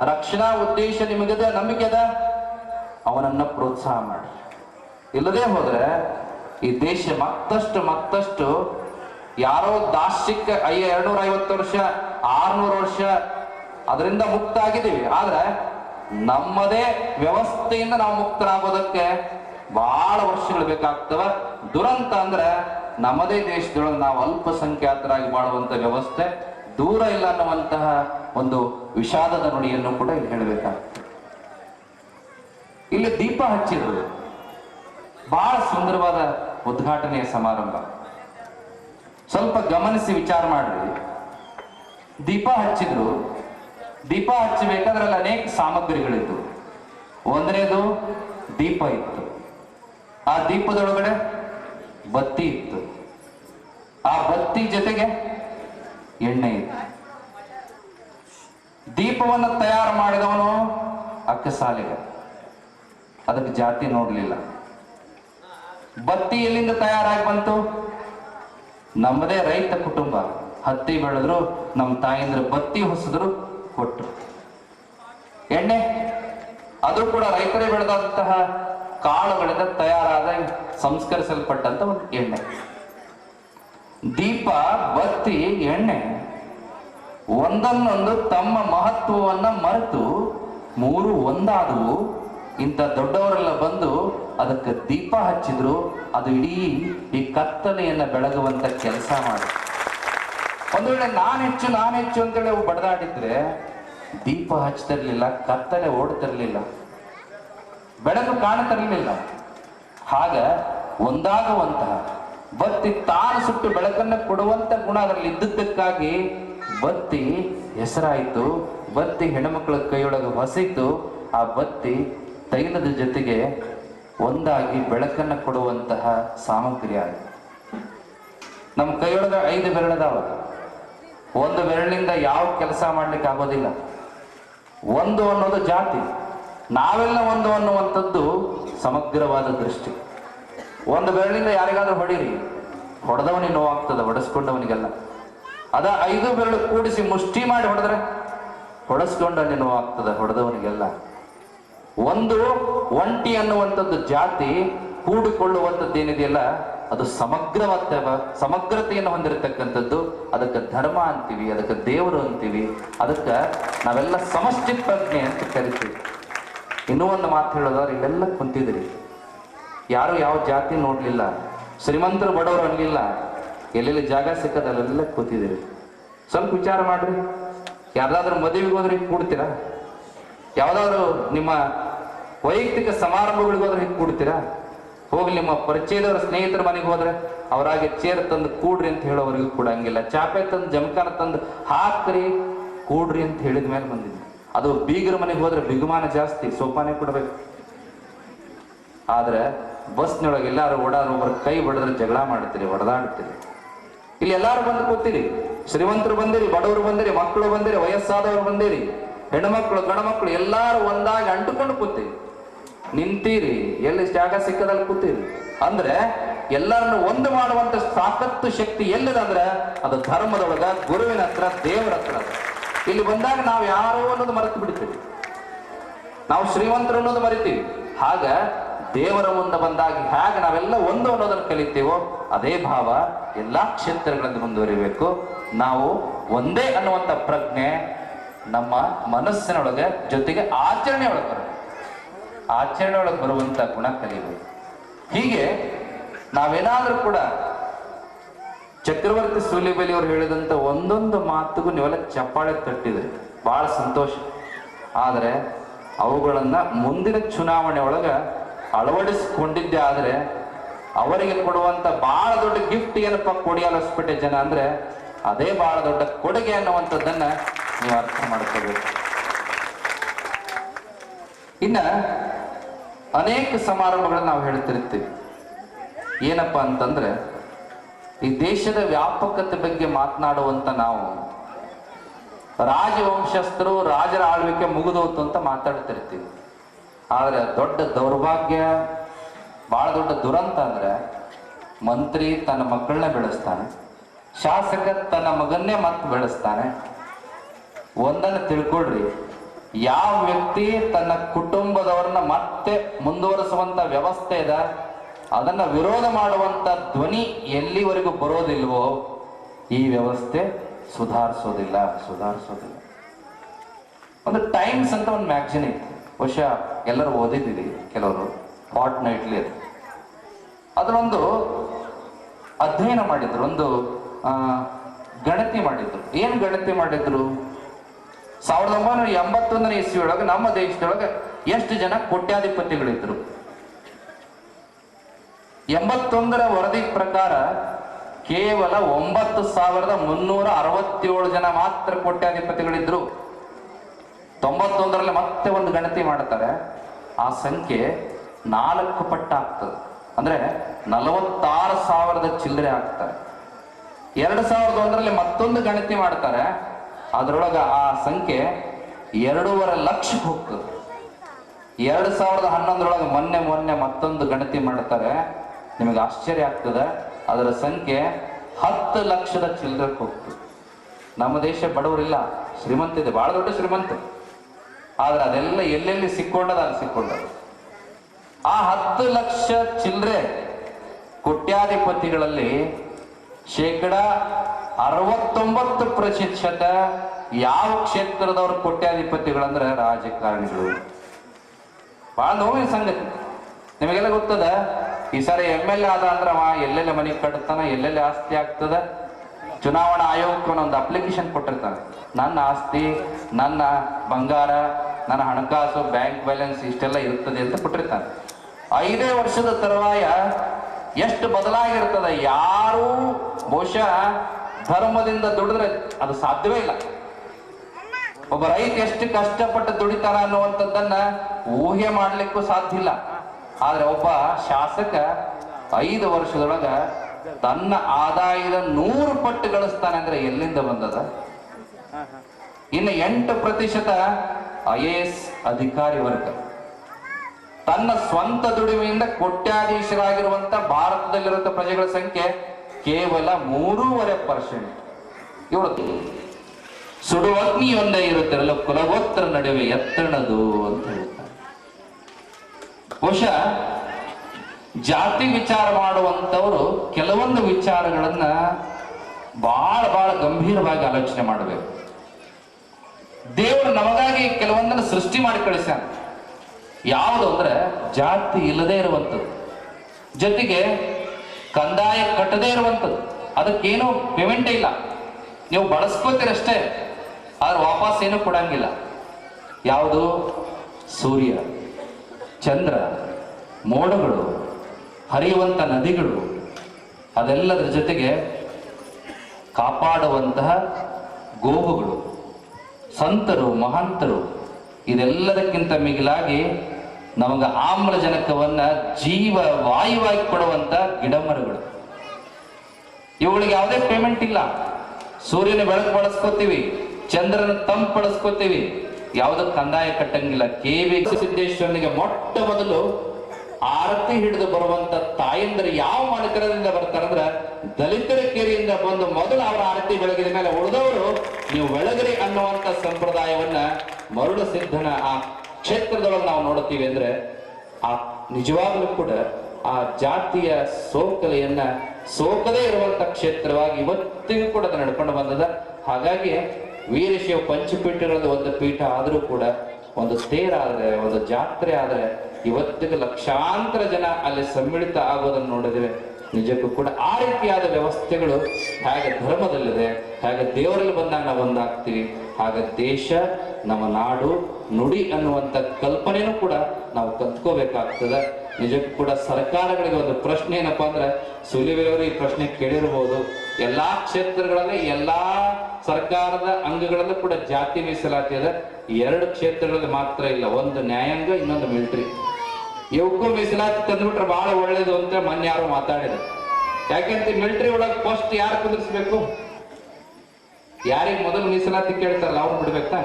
ರಕ್ಷಣಾ ಉದ್ದೇಶ ನಿಮಗದ, ನಂಬಿಕೆ ಅದ ಅವನನ್ನ ಪ್ರೋತ್ಸಾಹ ಮಾಡಿ. ಇಲ್ಲದೆ ಹೋದ್ರೆ ಈ ದೇಶ ಮತ್ತಷ್ಟು ಮತ್ತಷ್ಟು ಯಾರೋ ದಾಸ್ಯಕ್ಕೆ ಅಯ್ಯ ಎರಡ್ನೂರ ಐವತ್ತು ವರ್ಷ, ಆರ್ನೂರು ವರ್ಷ ಅದರಿಂದ ಮುಕ್ತ ಆಗಿದ್ದೀವಿ ಆದ್ರೆ ನಮ್ಮದೇ ವ್ಯವಸ್ಥೆಯಿಂದ ನಾವು ಮುಕ್ತರಾಗೋದಕ್ಕೆ ಬಹಳ ವರ್ಷಗಳು ಬೇಕಾಗ್ತವ. ದುರಂತ ಅಂದ್ರೆ ನಮ್ಮದೇ ದೇಶದೊಳಗೆ ನಾವು ಅಲ್ಪಸಂಖ್ಯಾತರಾಗಿ ಬಾಳುವಂತ ವ್ಯವಸ್ಥೆ, ದೂರ ಇಲ್ಲ ಅನ್ನುವಂತಹ ಒಂದು ವಿಷಾದದ ನುಡಿಯನ್ನು ಕೂಡ ಇಲ್ಲಿ ಹೇಳಬೇಕಾಗ್ತದೆ. ಇಲ್ಲಿ ದೀಪ ಹಚ್ಚಿದ್ರು. ಬಹಳ ಸುಂದರವಾದ ಉದ್ಘಾಟನೆಯ ಸಮಾರಂಭ. ಸ್ವಲ್ಪ ಗಮನಿಸಿ ವಿಚಾರ ಮಾಡ್ರಿ. ದೀಪ ಹಚ್ಚಿದ್ರು. ದೀಪ ಹಚ್ಚಬೇಕಾದ್ರೆ ಅಲ್ಲಿ ಅನೇಕ ಸಾಮಗ್ರಿಗಳಿತ್ತು ಒಂದನೇದು ದೀಪ ಇತ್ತು. ಆ ದೀಪದೊಳಗಡೆ ಬತ್ತಿ ಇತ್ತು. ಆ ಬತ್ತಿ ಜೊತೆಗೆ ಎಣ್ಣೆ ಇತ್ತು. ದೀಪವನ್ನು ತಯಾರು ಮಾಡಿದವನು ಅಕ್ಕಸಾಲಿಗ. ಅದಕ್ಕೆ ಜಾತಿ ನೋಡಲಿಲ್ಲ. ಬತ್ತಿ ಎಲ್ಲಿಂದ ತಯಾರಾಗಿ ಬಂತು? ನಮ್ಮದೇ ರೈತ ಕುಟುಂಬ. ಹತ್ತಿ ಬೆಳೆದ್ರು ನಮ್ಮ ತಾಯಿಂದ್ರ ಬತ್ತಿ ಹೊಸದ್ರು ಕೊಟ್ಟರು ಎಣ್ಣೆ, ಅದು ಕೂಡ ರೈತರೇ ಬೆಳೆದಂತಹ ಕಾಳುಗಳಿಂದ ತಯಾರಾದ ಸಂಸ್ಕರಿಸಲ್ಪಟ್ಟಂತ ಒಂದು ಎಣ್ಣೆ. ದೀಪ, ಬತ್ತಿ, ಎಣ್ಣೆ ಒಂದನ್ನೊಂದು ತಮ್ಮ ಮಹತ್ವವನ್ನ ಮರೆತು ಮೂರು ಒಂದಾದವು. ಇಂಥ ದೊಡ್ಡವರೆಲ್ಲ ಬಂದು ಅದಕ್ಕೆ ದೀಪ ಹಚ್ಚಿದ್ರು. ಅದು ಇಡೀ ಈ ಕತ್ತಲೆಯನ್ನ ಬೆಳಗುವಂತ ಕೆಲಸ ಮಾಡಿ. ಒಂದು ವೇಳೆ ನಾನು ಹೆಚ್ಚು ನಾನು ಹೆಚ್ಚು ಅಂತೇಳಿ ಅವು ಬಡದಾಡಿದ್ರೆ ದೀಪ ಹಚ್ತಿರ್ಲಿಲ್ಲ, ಕತ್ತಲೆ ಓಡ್ತಿರ್ಲಿಲ್ಲ. ಬೆಳಕು ಕಾಣುತ್ತಿರಲಿಲ್ಲ ಹಾಗ ಒಂದಾಗುವಂತಹ, ಬತ್ತಿ ತಾನು ಸುಟ್ಟು ಬೆಳಕನ್ನು ಕೊಡುವಂತ ಗುಣ ಅದರಲ್ಲಿ ಇದ್ದದ್ದಕ್ಕಾಗಿ ಬತ್ತಿ ಹೆಸರಾಯಿತು. ಬತ್ತಿ ಹೆಣ್ಮಕ್ಳ ಕೈಯೊಳಗೆ ಹೊಸಿತು. ಆ ಬತ್ತಿ ತೈಲದ ಜೊತೆಗೆ ಒಂದಾಗಿ ಬೆಳಕನ್ನು ಕೊಡುವಂತಹ ಸಾಮಗ್ರಿ ಆಗಿದೆ ನಮ್ಮ ಕೈಯೊಳಗೆ ಐದು ಬೆರಳದಾವ ಒಂದು ಬೆರಳಿನಿಂದ ಯಾವ ಕೆಲಸ ಮಾಡ್ಲಿಕ್ಕೆ ಆಗೋದಿಲ್ಲ. ಒಂದು ಅನ್ನೋದು ಜಾತಿ. ನಾವೆಲ್ಲ ಒಂದು ಅನ್ನುವಂಥದ್ದು ಸಮಗ್ರವಾದ ದೃಷ್ಟಿ. ಒಂದು ಬೆರಳಿಂದ ಯಾರಿಗಾದ್ರೂ ಹೊಡೀರಿ. ಹೊಡೆದವನಿಗೆ ನೋವಾಗ್ತದೆ, ಹೊಡೆಸ್ಕೊಂಡವನಿಗೆಲ್ಲ. ಅದ ಐದು ಬೆರಳು ಕೂಡಿಸಿ ಮುಷ್ಟಿ ಮಾಡಿ ಹೊಡೆದ್ರೆ ಹೊಡೆಸ್ಕೊಂಡವನಿಗೆ ನೋವಾಗ್ತದೆ, ಹೊಡೆದವನಿಗೆಲ್ಲ. ಒಂದು ಒಂಟಿ ಅನ್ನುವಂಥದ್ದು ಜಾತಿ ಕೂಡಿಕೊಳ್ಳುವಂಥದ್ದು ಏನಿದೆಯಲ್ಲ, ಅದು ಸಮಗ್ರವಾದ ಸಮಗ್ರತೆಯನ್ನು ಹೊಂದಿರತಕ್ಕಂಥದ್ದು. ಅದಕ್ಕೆ ಧರ್ಮ ಅಂತೀವಿ, ಅದಕ್ಕೆ ದೇವರು ಅಂತೀವಿ, ಅದಕ್ಕೆ ನಾವೆಲ್ಲ ಸಮಷ್ಟಿ ಪ್ರಜ್ಞೆ ಅಂತ ಕರಿತೀವಿ. ಇನ್ನೂ ಒಂದು ಮಾತು ಹೇಳೋದಾದ್ರೆ, ಇಲ್ಲೆಲ್ಲ ಕುಂತಿದ್ರಿ ಯಾರು ಯಾವ ಜಾತಿ ನೋಡಲಿಲ್ಲ, ಶ್ರೀಮಂತರು ಬಡವರು ಅನ್ನಲಿಲ್ಲ ಎಲ್ಲೆಲ್ಲಿ ಜಾಗ ಸಿಕ್ಕದ ಅಲ್ಲೆಲ್ಲ ಕೂತಿದ್ದೀರಿ. ಸ್ವಲ್ಪ ವಿಚಾರ ಮಾಡ್ರಿ. ಯಾರ್ದಾದ್ರೂ ಮದುವೆಗೆ ಹೋದ್ರೆ ಕೂಡ್ತೀರಾ? ಯಾವ್ದಾದ್ರು ನಿಮ್ಮ ವೈಯಕ್ತಿಕ ಸಮಾರಂಭಗಳಿಗೆ ಹೋದ್ರೆ ಹಿಂಗ್ ಕೂಡ್ತೀರಾ? ಹೋಗಿ ನಿಮ್ಮ ಪರಿಚಯದವರ ಸ್ನೇಹಿತರ ಮನೆಗೆ ಹೋದ್ರೆ ಅವರಾಗೆ ಚೇರ್ ತಂದು ಕೂಡ್ರಿ ಅಂತ ಹೇಳೋವರೆಗೂ ಕೊಡಂಗಿಲ್ಲ ಚಾಪೆ ತಂದು, ಜಮಖಾನ ತಂದು ಹಾಕ್ರಿ, ಕೂಡ್ರಿ ಅಂತ ಹೇಳಿದ ಮೇಲೆ ಬಂದಿದ್ದೆ. ಅದು ಬೀಗರ ಮನೆಗೆ ಹೋದ್ರೆ ಬಿಗುಮಾನ ಜಾಸ್ತಿ, ಸೋಪಾನೆ ಕೊಡ್ಬೇಕು. ಆದ್ರೆ ಬಸ್ನೊಳಗೆ ಎಲ್ಲಾರು ಓಡಾರು ಒಬ್ಬರು ಕೈ ಬಡಿದ್ರೆ ಜಗಳ ಮಾಡ್ತೀರಿ, ಹೊಡೆದಾಡ್ತೀರಿ. ಇಲ್ಲಿ ಎಲ್ಲಾರು ಬಂದು ಕೂತೀರಿ. ಶ್ರೀಮಂತರು ಬಂದಿರಿ, ಬಡವರು ಬಂದಿರಿ, ಮಕ್ಕಳು ಬಂದಿರಿ, ವಯಸ್ಸಾದವರು ಬಂದಿರಿ. ಹೆಣ್ಮಕ್ಳು ಮಕ್ಕಳು ಎಲ್ಲಾರು ಒಂದಾಗಿ ಅಂಟುಕೊಂಡು ಕೂತೀವಿ. ನಿಂತೀರಿ, ಎಲ್ಲಿ ಜಾಗ ಸಿಕ್ಕದಲ್ಲಿ ಕೂತೀರಿ. ಅಂದ್ರೆ ಎಲ್ಲರನ್ನು ಒಂದು ಮಾಡುವಂತ ಸಾಕತ್ತು ಶಕ್ತಿ ಎಲ್ಲಿದೆ ಅಂದ್ರೆ ಅದು ಧರ್ಮದೊಳಗ, ಗುರುವಿನ ಹತ್ರ, ದೇವರ ಹತ್ರ. ಇಲ್ಲಿ ಬಂದಾಗ ನಾವು ಯಾರೋ ಅನ್ನೋದು ಮರೆತು ಬಿಡ್ತೀವಿ. ನಾವು ಶ್ರೀಮಂತರು ಅನ್ನೋದು ಮರಿತೀವಿ. ಹಾಗ ದೇವರ ಮುಂದೆ ಬಂದಾಗ ಹೇಗೆ ನಾವೆಲ್ಲ ಒಂದು ಅನ್ನೋದನ್ನು ಕಲಿತೀವೋ, ಅದೇ ಭಾವ ಎಲ್ಲಾ ಕ್ಷೇತ್ರಗಳಲ್ಲಿ ಮುಂದುವರಿಬೇಕು. ನಾವು ಒಂದೇ ಅನ್ನುವಂಥ ಪ್ರಜ್ಞೆ ನಮ್ಮ ಮನಸ್ಸಿನೊಳಗೆ ಜೊತೆಗೆ ಆಚರಣೆ ಒಳಗೆ ಬರಬೇಕು ಆಚರಣೆ ಒಳಗೆ ಬರುವಂತ ಗುಣ ಕಲಿಬೇಕು ಹೀಗೆ ನಾವೇನಾದ್ರೂ ಕೂಡ ಚಕ್ರವರ್ತಿ ಸೂಲಿಬಲಿ ಅವರು ಹೇಳಿದಂತ ಒಂದೊಂದು ಮಾತುಗೂ ನೀವೆಲ್ಲ ಚಪ್ಪಾಳೆ ತಟ್ಟಿದ್ರಿ. ಬಹಳ ಸಂತೋಷ. ಆದರೆ ಅವುಗಳನ್ನ ಮುಂದಿನ ಚುನಾವಣೆ ಒಳಗ ಅಳವಡಿಸಿಕೊಂಡಿದ್ದೆ ಆದರೆ ಅವರಿಗೆ ಕೊಡುವಂತ ಬಹಳ ದೊಡ್ಡ ಗಿಫ್ಟ್ ಏನಪ್ಪ? ಕೊಡಿ ಜನ. ಅಂದ್ರೆ ಅದೇ ಬಹಳ ದೊಡ್ಡ ಕೊಡುಗೆ ಅನ್ನುವಂಥದ್ದನ್ನ ನೀವು ಅರ್ಥ ಮಾಡ್ಕೋಬೇಕು ಇನ್ನ ಅನೇಕ ಸಮಾರಂಭಗಳನ್ನ ನಾವು ಹೇಳ್ತಿರ್ತೀವಿ. ಏನಪ್ಪಾ ಅಂತಂದ್ರೆ, ಈ ದೇಶದ ವ್ಯಾಪಕತೆ ಬಗ್ಗೆ ಮಾತನಾಡುವಂತ ನಾವು ರಾಜವಂಶಸ್ಥರು ರಾಜರ ಆಳ್ವಿಕೆ ಮುಗಿದೋತು ಅಂತ ಮಾತಾಡ್ತಿರ್ತೀವಿ. ಆದ್ರೆ ದೊಡ್ಡ ದೌರ್ಭಾಗ್ಯ ಬಹಳ ದೊಡ್ಡ ದುರಂತ ಅಂದ್ರೆ ಮಂತ್ರಿ ತನ್ನ ಮಕ್ಕಳನ್ನ ಬೆಳೆಸ್ತಾನೆ, ಶಾಸಕ ತನ್ನ ಮಗನ್ನೇ ಮತ್ತೆ ಬೆಳೆಸ್ತಾನೆ ಒಂದನ್ನು ತಿಳ್ಕೊಳ್ರಿ. ಯಾವ ವ್ಯಕ್ತಿ ತನ್ನ ಕುಟುಂಬದವರನ್ನ ಮತ್ತೆ ಮುಂದುವರಿಸುವಂತ ವ್ಯವಸ್ಥೆ ಇದೆ, ಅದನ್ನ ವಿರೋಧ ಮಾಡುವಂತ ಧ್ವನಿ ಎಲ್ಲಿವರೆಗೂ ಬರೋದಿಲ್ವೋ, ಈ ವ್ಯವಸ್ಥೆ ಸುಧಾರಿಸೋದಿಲ್ಲ ಸುಧಾರಿಸೋದಿಲ್ಲ. ಒಂದು ಟೈಮ್ಸ್ ಅಂತ ಒಂದು ಮ್ಯಾಗ್ಜಿನ್ ಇತ್ತು ಬಹುಶಃ ಎಲ್ಲರೂ ಓದಿದ್ದೀವಿ ಕೆಲವರು ಫಾರ್ಟ್ ನೈಟ್ಲಿ ಅದು. ಅದರೊಂದು ಅಧ್ಯಯನ ಮಾಡಿದ್ರು, ಒಂದು ಗಣತಿ ಮಾಡಿದ್ರು. ಏನು ಗಣತಿ ಮಾಡಿದ್ರು? ಸಾವಿರದ ಒಂಬೈನೂರ ಎಂಬತ್ತೊಂದನೇ ಇಸ್ವಿಯೊಳಗೆ ನಮ್ಮ ದೇಶದೊಳಗೆ ಎಷ್ಟು ಜನ ಕೋಟ್ಯಾಧಿಪತಿಗಳಿದ್ರು ಎಂಬತ್ತೊಂದರ ವರದಿ ಪ್ರಕಾರ ಕೇವಲ ಒಂಬತ್ತು ಸಾವಿರದ ಮುನ್ನೂರ ಅರವತ್ತೇಳು ಜನ ಮಾತ್ರ ಕೋಟ್ಯಾಧಿಪತಿಗಳಿದ್ರು. ತೊಂಬತ್ತೊಂದರಲ್ಲಿ ಮತ್ತೆ ಒಂದು ಗಣತಿ ಮಾಡ್ತಾರೆ. ಆ ಸಂಖ್ಯೆ ನಾಲ್ಕು ಪಟ್ಟ ಆಗ್ತದೆ. ಅಂದ್ರೆ ನಲವತ್ತಾರು ಸಾವಿರದ ಚಿಲ್ಲರೆ ಆಗ್ತಾರೆ ಎರಡು ಸಾವಿರದ ಒಂದರಲ್ಲಿ ಮತ್ತೊಂದು ಗಣತಿ ಮಾಡ್ತಾರೆ. ಅದರೊಳಗ ಆ ಸಂಖ್ಯೆ ಎರಡೂವರೆ ಲಕ್ಷಕ್ಕೆ ಹೋಗ್ತದೆ. ಎರಡು ಸಾವಿರದ ಹನ್ನೊಂದರೊಳಗೆ ಮೊನ್ನೆ ಮೊನ್ನೆ ಮತ್ತೊಂದು ಗಣತಿ ಮಾಡ್ತಾರೆ. ನಿಮಗೆ ಆಶ್ಚರ್ಯ ಆಗ್ತದೆ. ಅದರ ಸಂಖ್ಯೆ ಹತ್ತು ಲಕ್ಷದ ಚಿಲ್ಲರಕ್ಕೆ ಹೋಗ್ತದೆ ನಮ್ಮ ದೇಶ ಬಡವರಿಲ್ಲ. ಶ್ರೀಮಂತ ಇದೆ. ಬಹಳ ದೊಡ್ಡ ಶ್ರೀಮಂತ. ಆದ್ರೆ ಅದೆಲ್ಲ ಎಲ್ಲೆಲ್ಲಿ ಸಿಕ್ಕೊಂಡದ ಅಲ್ಲಿ ಆ ಹತ್ತು ಲಕ್ಷ ಚಿಲ್ಲರೆ ಕೋಟ್ಯಾಧಿಪತಿಗಳಲ್ಲಿ ಶೇಕಡ ಅರವತ್ತೊಂಬತ್ತು ಪ್ರತಿಶತ ಯಾವ ಕ್ಷೇತ್ರದವರು ಕೋಟ್ಯಾಧಿಪತಿಗಳಂದ್ರೆ ರಾಜಕಾರಣಿಗಳು. ಬಹಳ ನೋವಿನ ಸಂಗತಿ. ನಿಮಗೆಲ್ಲ ಗೊತ್ತದ? ಈ ಸಾರಿ ಎಂ ಎಲ್ ಎ ಆದ ಅಂದ್ರ ಎಲ್ಲೆಲ್ಲಿ ಮನೆ ಕಟ್ತಾನ, ಎಲ್ಲೆಲ್ಲಿ ಆಸ್ತಿ ಆಗ್ತದ? ಚುನಾವಣಾ ಆಯೋಗಕ್ಕೆ ಒಂದು ಅಪ್ಲಿಕೇಶನ್ ಕೊಟ್ಟಿರ್ತಾನೆ. ನನ್ನ ಆಸ್ತಿ, ನನ್ನ ಬಂಗಾರ, ನನ್ನ ಹಣಕಾಸು ಬ್ಯಾಂಕ್ ಬ್ಯಾಲೆನ್ಸ್ ಇಷ್ಟೆಲ್ಲ ಇರ್ತದೆ ಅಂತ ಕೊಟ್ಟಿರ್ತಾನೆ. ಐದೇ ವರ್ಷದ ತರುವಾಯ ಎಷ್ಟು ಬದಲಾಗಿರ್ತದ? ಯಾರು ಬಹುಶಃ ಧರ್ಮದಿಂದ ದುಡಿದ್ರೆ ಅದು ಸಾಧ್ಯವೇ ಇಲ್ಲ. ಒಬ್ಬ ರೈತ ಎಷ್ಟು ಕಷ್ಟಪಟ್ಟು ದುಡಿತಾನ ಅನ್ನುವಂಥದ್ದನ್ನ ಊಹೆ ಮಾಡ್ಲಿಕ್ಕೂ ಸಾಧ್ಯ ಇಲ್ಲ. ಆದ್ರೆ ಒಬ್ಬ ಶಾಸಕ ಐದು ವರ್ಷದೊಳಗ ತನ್ನ ಆದಾಯದ ನೂರು ಪಟ್ಟು ಗಳಿಸ್ತಾನೆ ಅಂದ್ರೆ ಎಲ್ಲಿಂದ ಬಂದದ? ಇನ್ನು ಎಂಟು ಪ್ರತಿಶತ ಐ ಎಸ್ ಅಧಿಕಾರಿ ವರ್ಗ. ತನ್ನ ಸ್ವಂತ ದುಡಿಮೆಯಿಂದ ಕೋಟ್ಯಾಧೀಶರಾಗಿರುವಂತ ಭಾರತದಲ್ಲಿರುವಂತ ಪ್ರಜೆಗಳ ಸಂಖ್ಯೆ ಕೇವಲ ಮೂರೂವರೆ ಪರ್ಸೆಂಟ್. ಇವರು ಸುಡುವ ಅಗ್ನಿಯೊಂದೇ ಇರುತ್ತಿರಲ್ಲ ಕುಲಗೋತ್ರ ನಡುವೆ ಎತ್ತಣದು ಅಂತ ಹೇಳ್ತಾರೆ ಬಹುಶಃ ಜಾತಿ ವಿಚಾರ ಮಾಡುವಂಥವರು ಕೆಲವೊಂದು ವಿಚಾರಗಳನ್ನ ಬಹಳ ಬಹಳ ಗಂಭೀರವಾಗಿ ಆಲೋಚನೆ ಮಾಡಬೇಕು. ದೇವರು ನಮಗಾಗಿ ಕೆಲವೊಂದನ್ನು ಸೃಷ್ಟಿ ಮಾಡಿ ಕಳಿಸ್ಯಾನ. ಯಾವುದು ಅಂದ್ರೆ ಜಾತಿ ಇಲ್ಲದೆ ಇರುವಂಥದ್ದು. ಜೊತೆಗೆ ಕಂದಾಯ ಕಟ್ಟದೇ ಇರುವಂಥದ್ದು. ಅದಕ್ಕೇನು ಪೇಮೆಂಟ್ ಇಲ್ಲ. ನೀವು ಬಳಸ್ಕೋತೀರಷ್ಟೇ, ಆದ್ರೆ ವಾಪಸ್ ಏನು ಕೊಡಂಗಿಲ್ಲ. ಯಾವುದು? ಸೂರ್ಯ, ಚಂದ್ರ, ಮೋಡಗಳು, ಹರಿಯುವಂಥ ನದಿಗಳು, ಅದೆಲ್ಲದರ ಜೊತೆಗೆ ಕಾಪಾಡುವಂತಹ ಗೋವುಗಳು. ಸಂತರು, ಮಹಾಂತರು, ಇದೆಲ್ಲದಕ್ಕಿಂತ ಮಿಗಿಲಾಗಿ ನಮಗೆ ಆಮ್ಲಜನಕವನ್ನ ಜೀವ ವಾಯುವಾಗಿ ಕೊಡುವಂತ ಗಿಡ ಮರಗಳು ಇವುಗಳಿಗೆ ಯಾವುದೇ ಪೇಮೆಂಟ್ ಇಲ್ಲ. ಸೂರ್ಯನ ಬೆಳಕು ಬಳಸ್ಕೋತೀವಿ, ಚಂದ್ರನ ತಂಪು ಬಳಸ್ಕೋತೀವಿ. ಯಾವುದೋ ಕಂದಾಯ ಕಟ್ಟಂಗಿಲ್ಲ. ಕೆ ವಿ ಸಿದ್ದೇಶ್ವರನಿಗೆ ಮೊಟ್ಟ ಮೊದಲು ಆರತಿ ಹಿಡಿದು ಬರುವಂತ ತಾಯಂದ್ರೆ ಯಾವ ಮನಕರದಿಂದ ಬರ್ತಾರಂದ್ರ ದಲಿತರ ಕೇರಿಯಿಂದ ಬಂದು ಮೊದಲು ಅವರ ಆರತಿ ಬೆಳಗಿದ ಮೇಲೆ ಉಳಿದವರು ನೀವು ಬೆಳಗರಿ ಅನ್ನುವಂತ ಸಂಪ್ರದಾಯವನ್ನ ಮರುಳು ಸಿದ್ಧನ ಆ ಕ್ಷೇತ್ರದೊಳಗೆ ನಾವು ನೋಡುತ್ತೀವಿ ಅಂದ್ರೆ ಆ ನಿಜವಾಗ್ಲೂ ಕೂಡ ಆ ಜಾತಿಯ ಸೋಕಲೆಯನ್ನ ಸೋಕದೇ ಇರುವಂತ ಕ್ಷೇತ್ರವಾಗಿ ಇವತ್ತಿಗೂ ಕೂಡ ಅದು ನಡ್ಕೊಂಡು ಬಂದದ. ಹಾಗಾಗಿ ವೀರಶೈವ ಪಂಚಪೀಠಗಳಲ್ಲಿ ಒಂದು ಪೀಠ ಆದರೂ ಕೂಡ, ಒಂದು ತೇರಾದ್ರೆ ಒಂದು ಜಾತ್ರೆ ಆದ್ರೆ ಇವತ್ತಿಗೂ ಲಕ್ಷಾಂತರ ಜನ ಅಲ್ಲಿ ಸಮ್ಮಿಳಿತ ಆಗೋದನ್ನು ನೋಡಿದ್ರೆ ನಿಜಕ್ಕೂ ಕೂಡ ಆ ರೀತಿಯಾದ ವ್ಯವಸ್ಥೆಗಳು ಹಾಗೆ ಧರ್ಮದಲ್ಲಿದೆ, ಹಾಗೆ ದೇವರಲ್ಲಿ ಬಂದಾಗ ನಾವು ಒಂದಾಗ್ತೀವಿ. ಹಾಗೆ ದೇಶ ನಮ್ಮ ನಾಡು ನುಡಿ ಅನ್ನುವಂಥ ಕಲ್ಪನೆನೂ ಕೂಡ ನಾವು ಕಲ್ತ್ಕೋಬೇಕಾಗ್ತದೆ ನಿಜಕ್ಕೂ ಕೂಡ ಸರ್ಕಾರಗಳಿಗೆ ಒಂದು ಪ್ರಶ್ನೆ ಏನಪ್ಪಾ ಅಂದ್ರೆ ಸುಲಿವೆಯವರು ಈ ಪ್ರಶ್ನೆ ಕೇಳಿರ್ಬೋದು. ಎಲ್ಲಾ ಕ್ಷೇತ್ರಗಳಲ್ಲಿ, ಎಲ್ಲಾ ಸರ್ಕಾರದ ಅಂಗಗಳಲ್ಲೂ ಕೂಡ ಜಾತಿ ಮೀಸಲಾತಿ ಇದೆ. ಎರಡು ಕ್ಷೇತ್ರಗಳಲ್ಲಿ ಮಾತ್ರ ಇಲ್ಲ, ಒಂದು ನ್ಯಾಯಾಂಗ, ಇನ್ನೊಂದು ಮಿಲಿಟರಿ. ಇವಕ್ಕೂ ಮೀಸಲಾತಿ ತಂದ್ಬಿಟ್ರೆ ಬಹಳ ಒಳ್ಳೇದು ಅಂತ ಮೊನ್ನೆ ಯಾರು ಮಾತಾಡಿದ್ರು. ಯಾಕೆಂತ ಮಿಲಿಟರಿ ಒಳಗೆ ಫಸ್ಟ್ ಯಾರು ಕುದುರಿಸ್ಬೇಕು? ಯಾರಿಗೆ ಮೊದಲು ಮೀಸಲಾತಿ ಕೇಳ್ತಾರಲ್ಲ ಅವ್ರು ಬಿಡ್ಬೇಕಾ?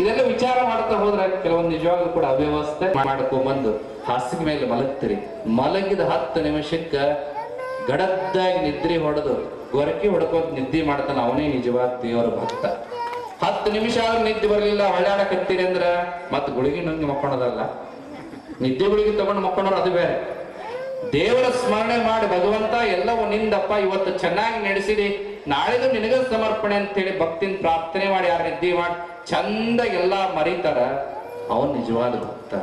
ಇದೆಲ್ಲ ವಿಚಾರ ಮಾಡ್ತಾ ಹೋದ್ರೆ ಕೆಲವೊಂದು ನಿಜವಾಗ್ಲೂ ಕೂಡ ಅವ್ಯವಸ್ಥೆ ಮಾಡ್ಕೊಂಡ್ಬಂದು ಹಾಸಿಗೆ ಮೇಲೆ ಮಲಗ್ತೀರಿ. ಮಲಗಿದ ಹತ್ತು ನಿಮಿಷಕ್ಕ ಗಡದ್ದಾಗಿ ನಿದ್ರಿ ಹೊಡೆದು ಗೊರಕಿ ಹೊಡ್ಕೊಂಡು ನಿದ್ದೆ ಮಾಡ್ತಾನ ಅವನೇ ನಿಜವಾದ ದೇವರ ಭಕ್ತ. ಹತ್ತು ನಿಮಿಷ ಆದ್ರೂ ನಿದ್ದೆ ಬರಲಿಲ್ಲ ಹೊಳ್ಳಾಡಕತ್ತೀರಿ ಅಂದ್ರ ಮತ್ ಗುಳಿಗೆ ನಂಗೆ ಮಕ್ಕೊಳೋದಲ್ಲ. ನಿದ್ದೆ ಗುಳಿಗೆ ತಗೊಂಡು ಮಕ್ಕೊಂಡ್ರು ಅದು ಬೇರೆ. ದೇವರ ಸ್ಮರಣೆ ಮಾಡಿ ಭಗವಂತ ಎಲ್ಲವೂ ನಿಂದಪ್ಪ, ಇವತ್ತು ಚೆನ್ನಾಗಿ ನಡೆಸಿರಿ. ನಾಳೆದು ನಿನಗ ಸಮರ್ಪಣೆ ಅಂತೇಳಿ ಭಕ್ತಿನ ಪ್ರಾರ್ಥನೆ ಮಾಡಿ, ಯಾರು ನಿದ್ದೆ ಮಾಡಿ ಚಂದ ಎಲ್ಲ ಮರೀತಾರ ಅವನ್ ನಿಜವಾದ ಭಕ್ತ.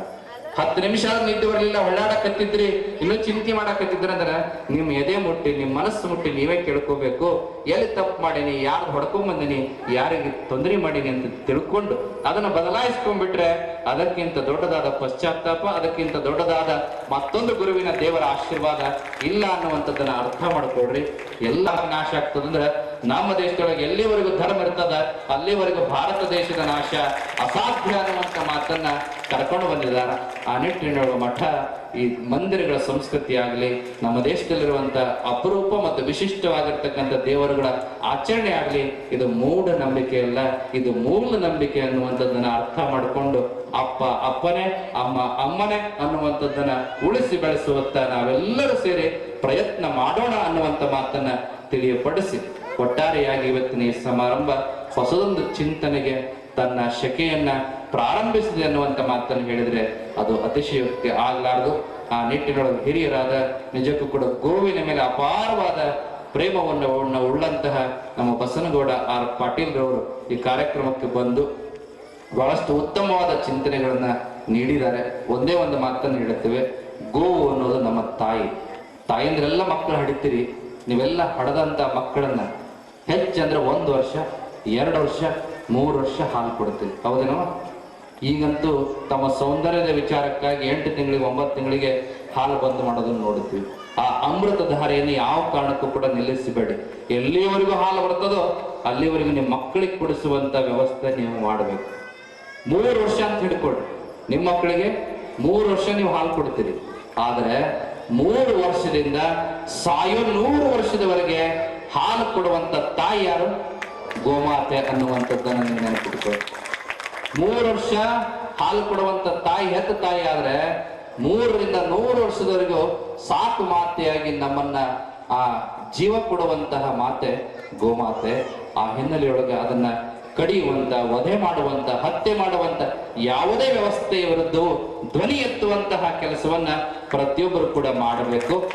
ಹತ್ತು ನಿಮಿಷ ನಿದ್ದೆ ಬರಲಿಲ್ಲ ಹೊಳ್ಳಾಡಕತ್ತಿದ್ರಿ ಇನ್ನೂ ಚಿಂತೆ ಮಾಡಕತ್ತಿದ್ರ ಅಂದ್ರೆ ನಿಮ್ ಎದೆ ಮುಟ್ಟಿ, ನಿಮ್ ಮನಸ್ಸು ಮುಟ್ಟಿ, ನೀವೇ ಕೇಳ್ಕೋಬೇಕು. ಎಲ್ಲಿ ತಪ್ಪು ಮಾಡೀನಿ ಯಾರು ಹೊಡ್ಕೊಂಡ್ ಬಂದಿನಿ, ಯಾರಿಗೆ ತೊಂದರೆ ಮಾಡೀನಿ ಅಂತ ತಿಳ್ಕೊಂಡು ಅದನ್ನ ಬದಲಾಯಿಸ್ಕೊಂಡ್ಬಿಟ್ರೆ ಅದಕ್ಕಿಂತ ದೊಡ್ಡದಾದ ಪಶ್ಚಾತ್ತಾಪ, ಅದಕ್ಕಿಂತ ದೊಡ್ಡದಾದ ಮತ್ತೊಂದು ಗುರುವಿನ ದೇವರ ಆಶೀರ್ವಾದ ಇಲ್ಲ ಅನ್ನುವಂಥದ್ದನ್ನ ಅರ್ಥ ಮಾಡ್ಕೊಡ್ರಿ ಎಲ್ಲ ನಾಶ ಆಗ್ತದಂದ್ರೆ ನಮ್ಮ ದೇಶದೊಳಗೆ ಎಲ್ಲಿವರೆಗೂ ಧರ್ಮ ಇರ್ತದ, ಅಲ್ಲಿವರೆಗೂ ಭಾರತ ದೇಶದ ನಾಶ ಅಸಾಧ್ಯ ಅನ್ನುವಂಥ ಮಾತನ್ನ ಕರ್ಕೊಂಡು ಬಂದಿದ್ದಾರೆ. ಆ ನಿಟ್ಟಿನೊಳಗೆ ಮಠ, ಈ ಮಂದಿರಗಳ ಸಂಸ್ಕೃತಿ ಆಗಲಿ, ನಮ್ಮ ದೇಶದಲ್ಲಿರುವಂತ ಅಪರೂಪ ಮತ್ತು ವಿಶಿಷ್ಟವಾಗಿರ್ತಕ್ಕಂಥ ದೇವರುಗಳ ಆಚರಣೆ ಆಗಲಿ, ಇದು ಮೂಢ ನಂಬಿಕೆ ಅಲ್ಲ, ಇದು ಮೂಲ ನಂಬಿಕೆ ಅನ್ನುವಂಥದ್ದನ್ನ ಅರ್ಥ ಮಾಡಿಕೊಂಡು ಅಪ್ಪ ಅಪ್ಪನೇ, ಅಮ್ಮ ಅಮ್ಮನೇ ಅನ್ನುವಂಥದ್ದನ್ನ ಉಳಿಸಿ ಬೆಳೆಸುವತ್ತ ನಾವೆಲ್ಲರೂ ಸೇರಿ ಪ್ರಯತ್ನ ಮಾಡೋಣ ಅನ್ನುವಂಥ ಮಾತನ್ನ ತಿಳಿಯಪಡಿಸಿ. ಒಟ್ಟಾರೆಯಾಗಿ ಇವತ್ತಿನ ಈ ಸಮಾರಂಭ ಹೊಸದೊಂದು ಚಿಂತನೆಗೆ ತನ್ನ ಶಕೆಯನ್ನ ಪ್ರಾರಂಭಿಸಿದೆ ಅನ್ನುವಂಥ ಮಾತನ್ನು ಹೇಳಿದ್ರೆ ಅದು ಅತಿಶಯೋಕ್ತಿ ಆಗಲಾರದು. ಆ ನಿಟ್ಟಿನೊಳಗೆ ಹಿರಿಯರಾದ ನಿಜಕ್ಕೂ ಕೂಡ ಗೋವಿನ ಮೇಲೆ ಅಪಾರವಾದ ಪ್ರೇಮವನ್ನು ಉಳ್ಳ- ಉಳ್ಳಂತಹ ನಮ್ಮ ಬಸನಗೌಡ ಆರ್ ಪಾಟೀಲ್ ರವರು ಈ ಕಾರ್ಯಕ್ರಮಕ್ಕೆ ಬಂದು ಬಹಳಷ್ಟು ಉತ್ತಮವಾದ ಚಿಂತನೆಗಳನ್ನ ನೀಡಿದ್ದಾರೆ. ಒಂದೇ ಒಂದು ಮಾತನ್ನು ಹೇಳುತ್ತೇವೆ. ಗೋವು ಅನ್ನೋದು ನಮ್ಮ ತಾಯಿ. ತಾಯಿಂದ್ರೆಲ್ಲ ಮಕ್ಕಳು ಹಡಿತೀರಿ. ನೀವೆಲ್ಲ ಹಡದಂತ ಮಕ್ಕಳನ್ನ ಹೆಚ್ಚಂದ್ರೆ ಒಂದು ವರ್ಷ, ಎರಡು ವರ್ಷ, ಮೂರು ವರ್ಷ ಹಾಲು ಕೊಡ್ತೀರಿ. ಹೌದೇನೋ? ಈಗಂತೂ ತಮ್ಮ ಸೌಂದರ್ಯದ ವಿಚಾರಕ್ಕಾಗಿ ಎಂಟು ತಿಂಗಳಿಗೆ, ಒಂಬತ್ತು ತಿಂಗಳಿಗೆ ಹಾಲು ಬಂದ್ ಮಾಡೋದನ್ನು ನೋಡುತ್ತೀವಿ ಆ ಅಮೃತ ಧಾರೆಯನ್ನು ಯಾವ ಕಾರಣಕ್ಕೂ ಕೂಡ ನಿಲ್ಲಿಸಬೇಡಿ. ಎಲ್ಲಿಯವರೆಗೂ ಹಾಲು ಬರ್ತದೋ ಅಲ್ಲಿವರೆಗೂ ನಿಮ್ಮ ಮಕ್ಕಳಿಗೆ ಕುಡಿಸುವಂತ ವ್ಯವಸ್ಥೆ ನೀವು ಮಾಡಬೇಕು. ಮೂರು ವರ್ಷ ಅಂತ ಹಿಡ್ಕೊಳ್ರಿ. ನಿಮ್ಮ ಮಕ್ಕಳಿಗೆ ಮೂರು ವರ್ಷ ನೀವು ಹಾಲು ಕೊಡ್ತೀರಿ. ಆದರೆ ಮೂರು ವರ್ಷದಿಂದ ಸಾಯೋ ನೂರು ವರ್ಷದವರೆಗೆ ಹಾಲು ಕೊಡುವಂತ ತಾಯಿ ಯಾರು? ಗೋಮಾತೆ ಅನ್ನುವಂಥದ್ದನ್ನು ನೀವು ನೆನಪಿಟ್ಕೊಳ್ಳಿ. ಮೂರು ವರ್ಷ ಹಾಲು ಕೊಡುವಂತ ತಾಯಿ ಹೆತ್ತ ತಾಯಿ ಆದ್ರೆ ಮೂರರಿಂದ ನೂರು ವರ್ಷದವರೆಗೂ ಸಾಕು ಮಾತೆಯಾಗಿ ನಮ್ಮನ್ನ ಆ ಜೀವ ಕೊಡುವಂತಹ ಮಾತೆ, ಗೋಮಾತೆ, ಆ ಹಿನ್ನೆಲೆಯೊಳಗೆ ಅದನ್ನ ಕಡಿಯುವಂತ, ವಧೆ ಮಾಡುವಂತ, ಹತ್ಯೆ ಮಾಡುವಂತ ಯಾವುದೇ ವ್ಯವಸ್ಥೆಯ ವಿರುದ್ಧ ಧ್ವನಿ ಎತ್ತುವಂತಹ ಕೆಲಸವನ್ನ ಪ್ರತಿಯೊಬ್ಬರು ಕೂಡ ಮಾಡಬೇಕು.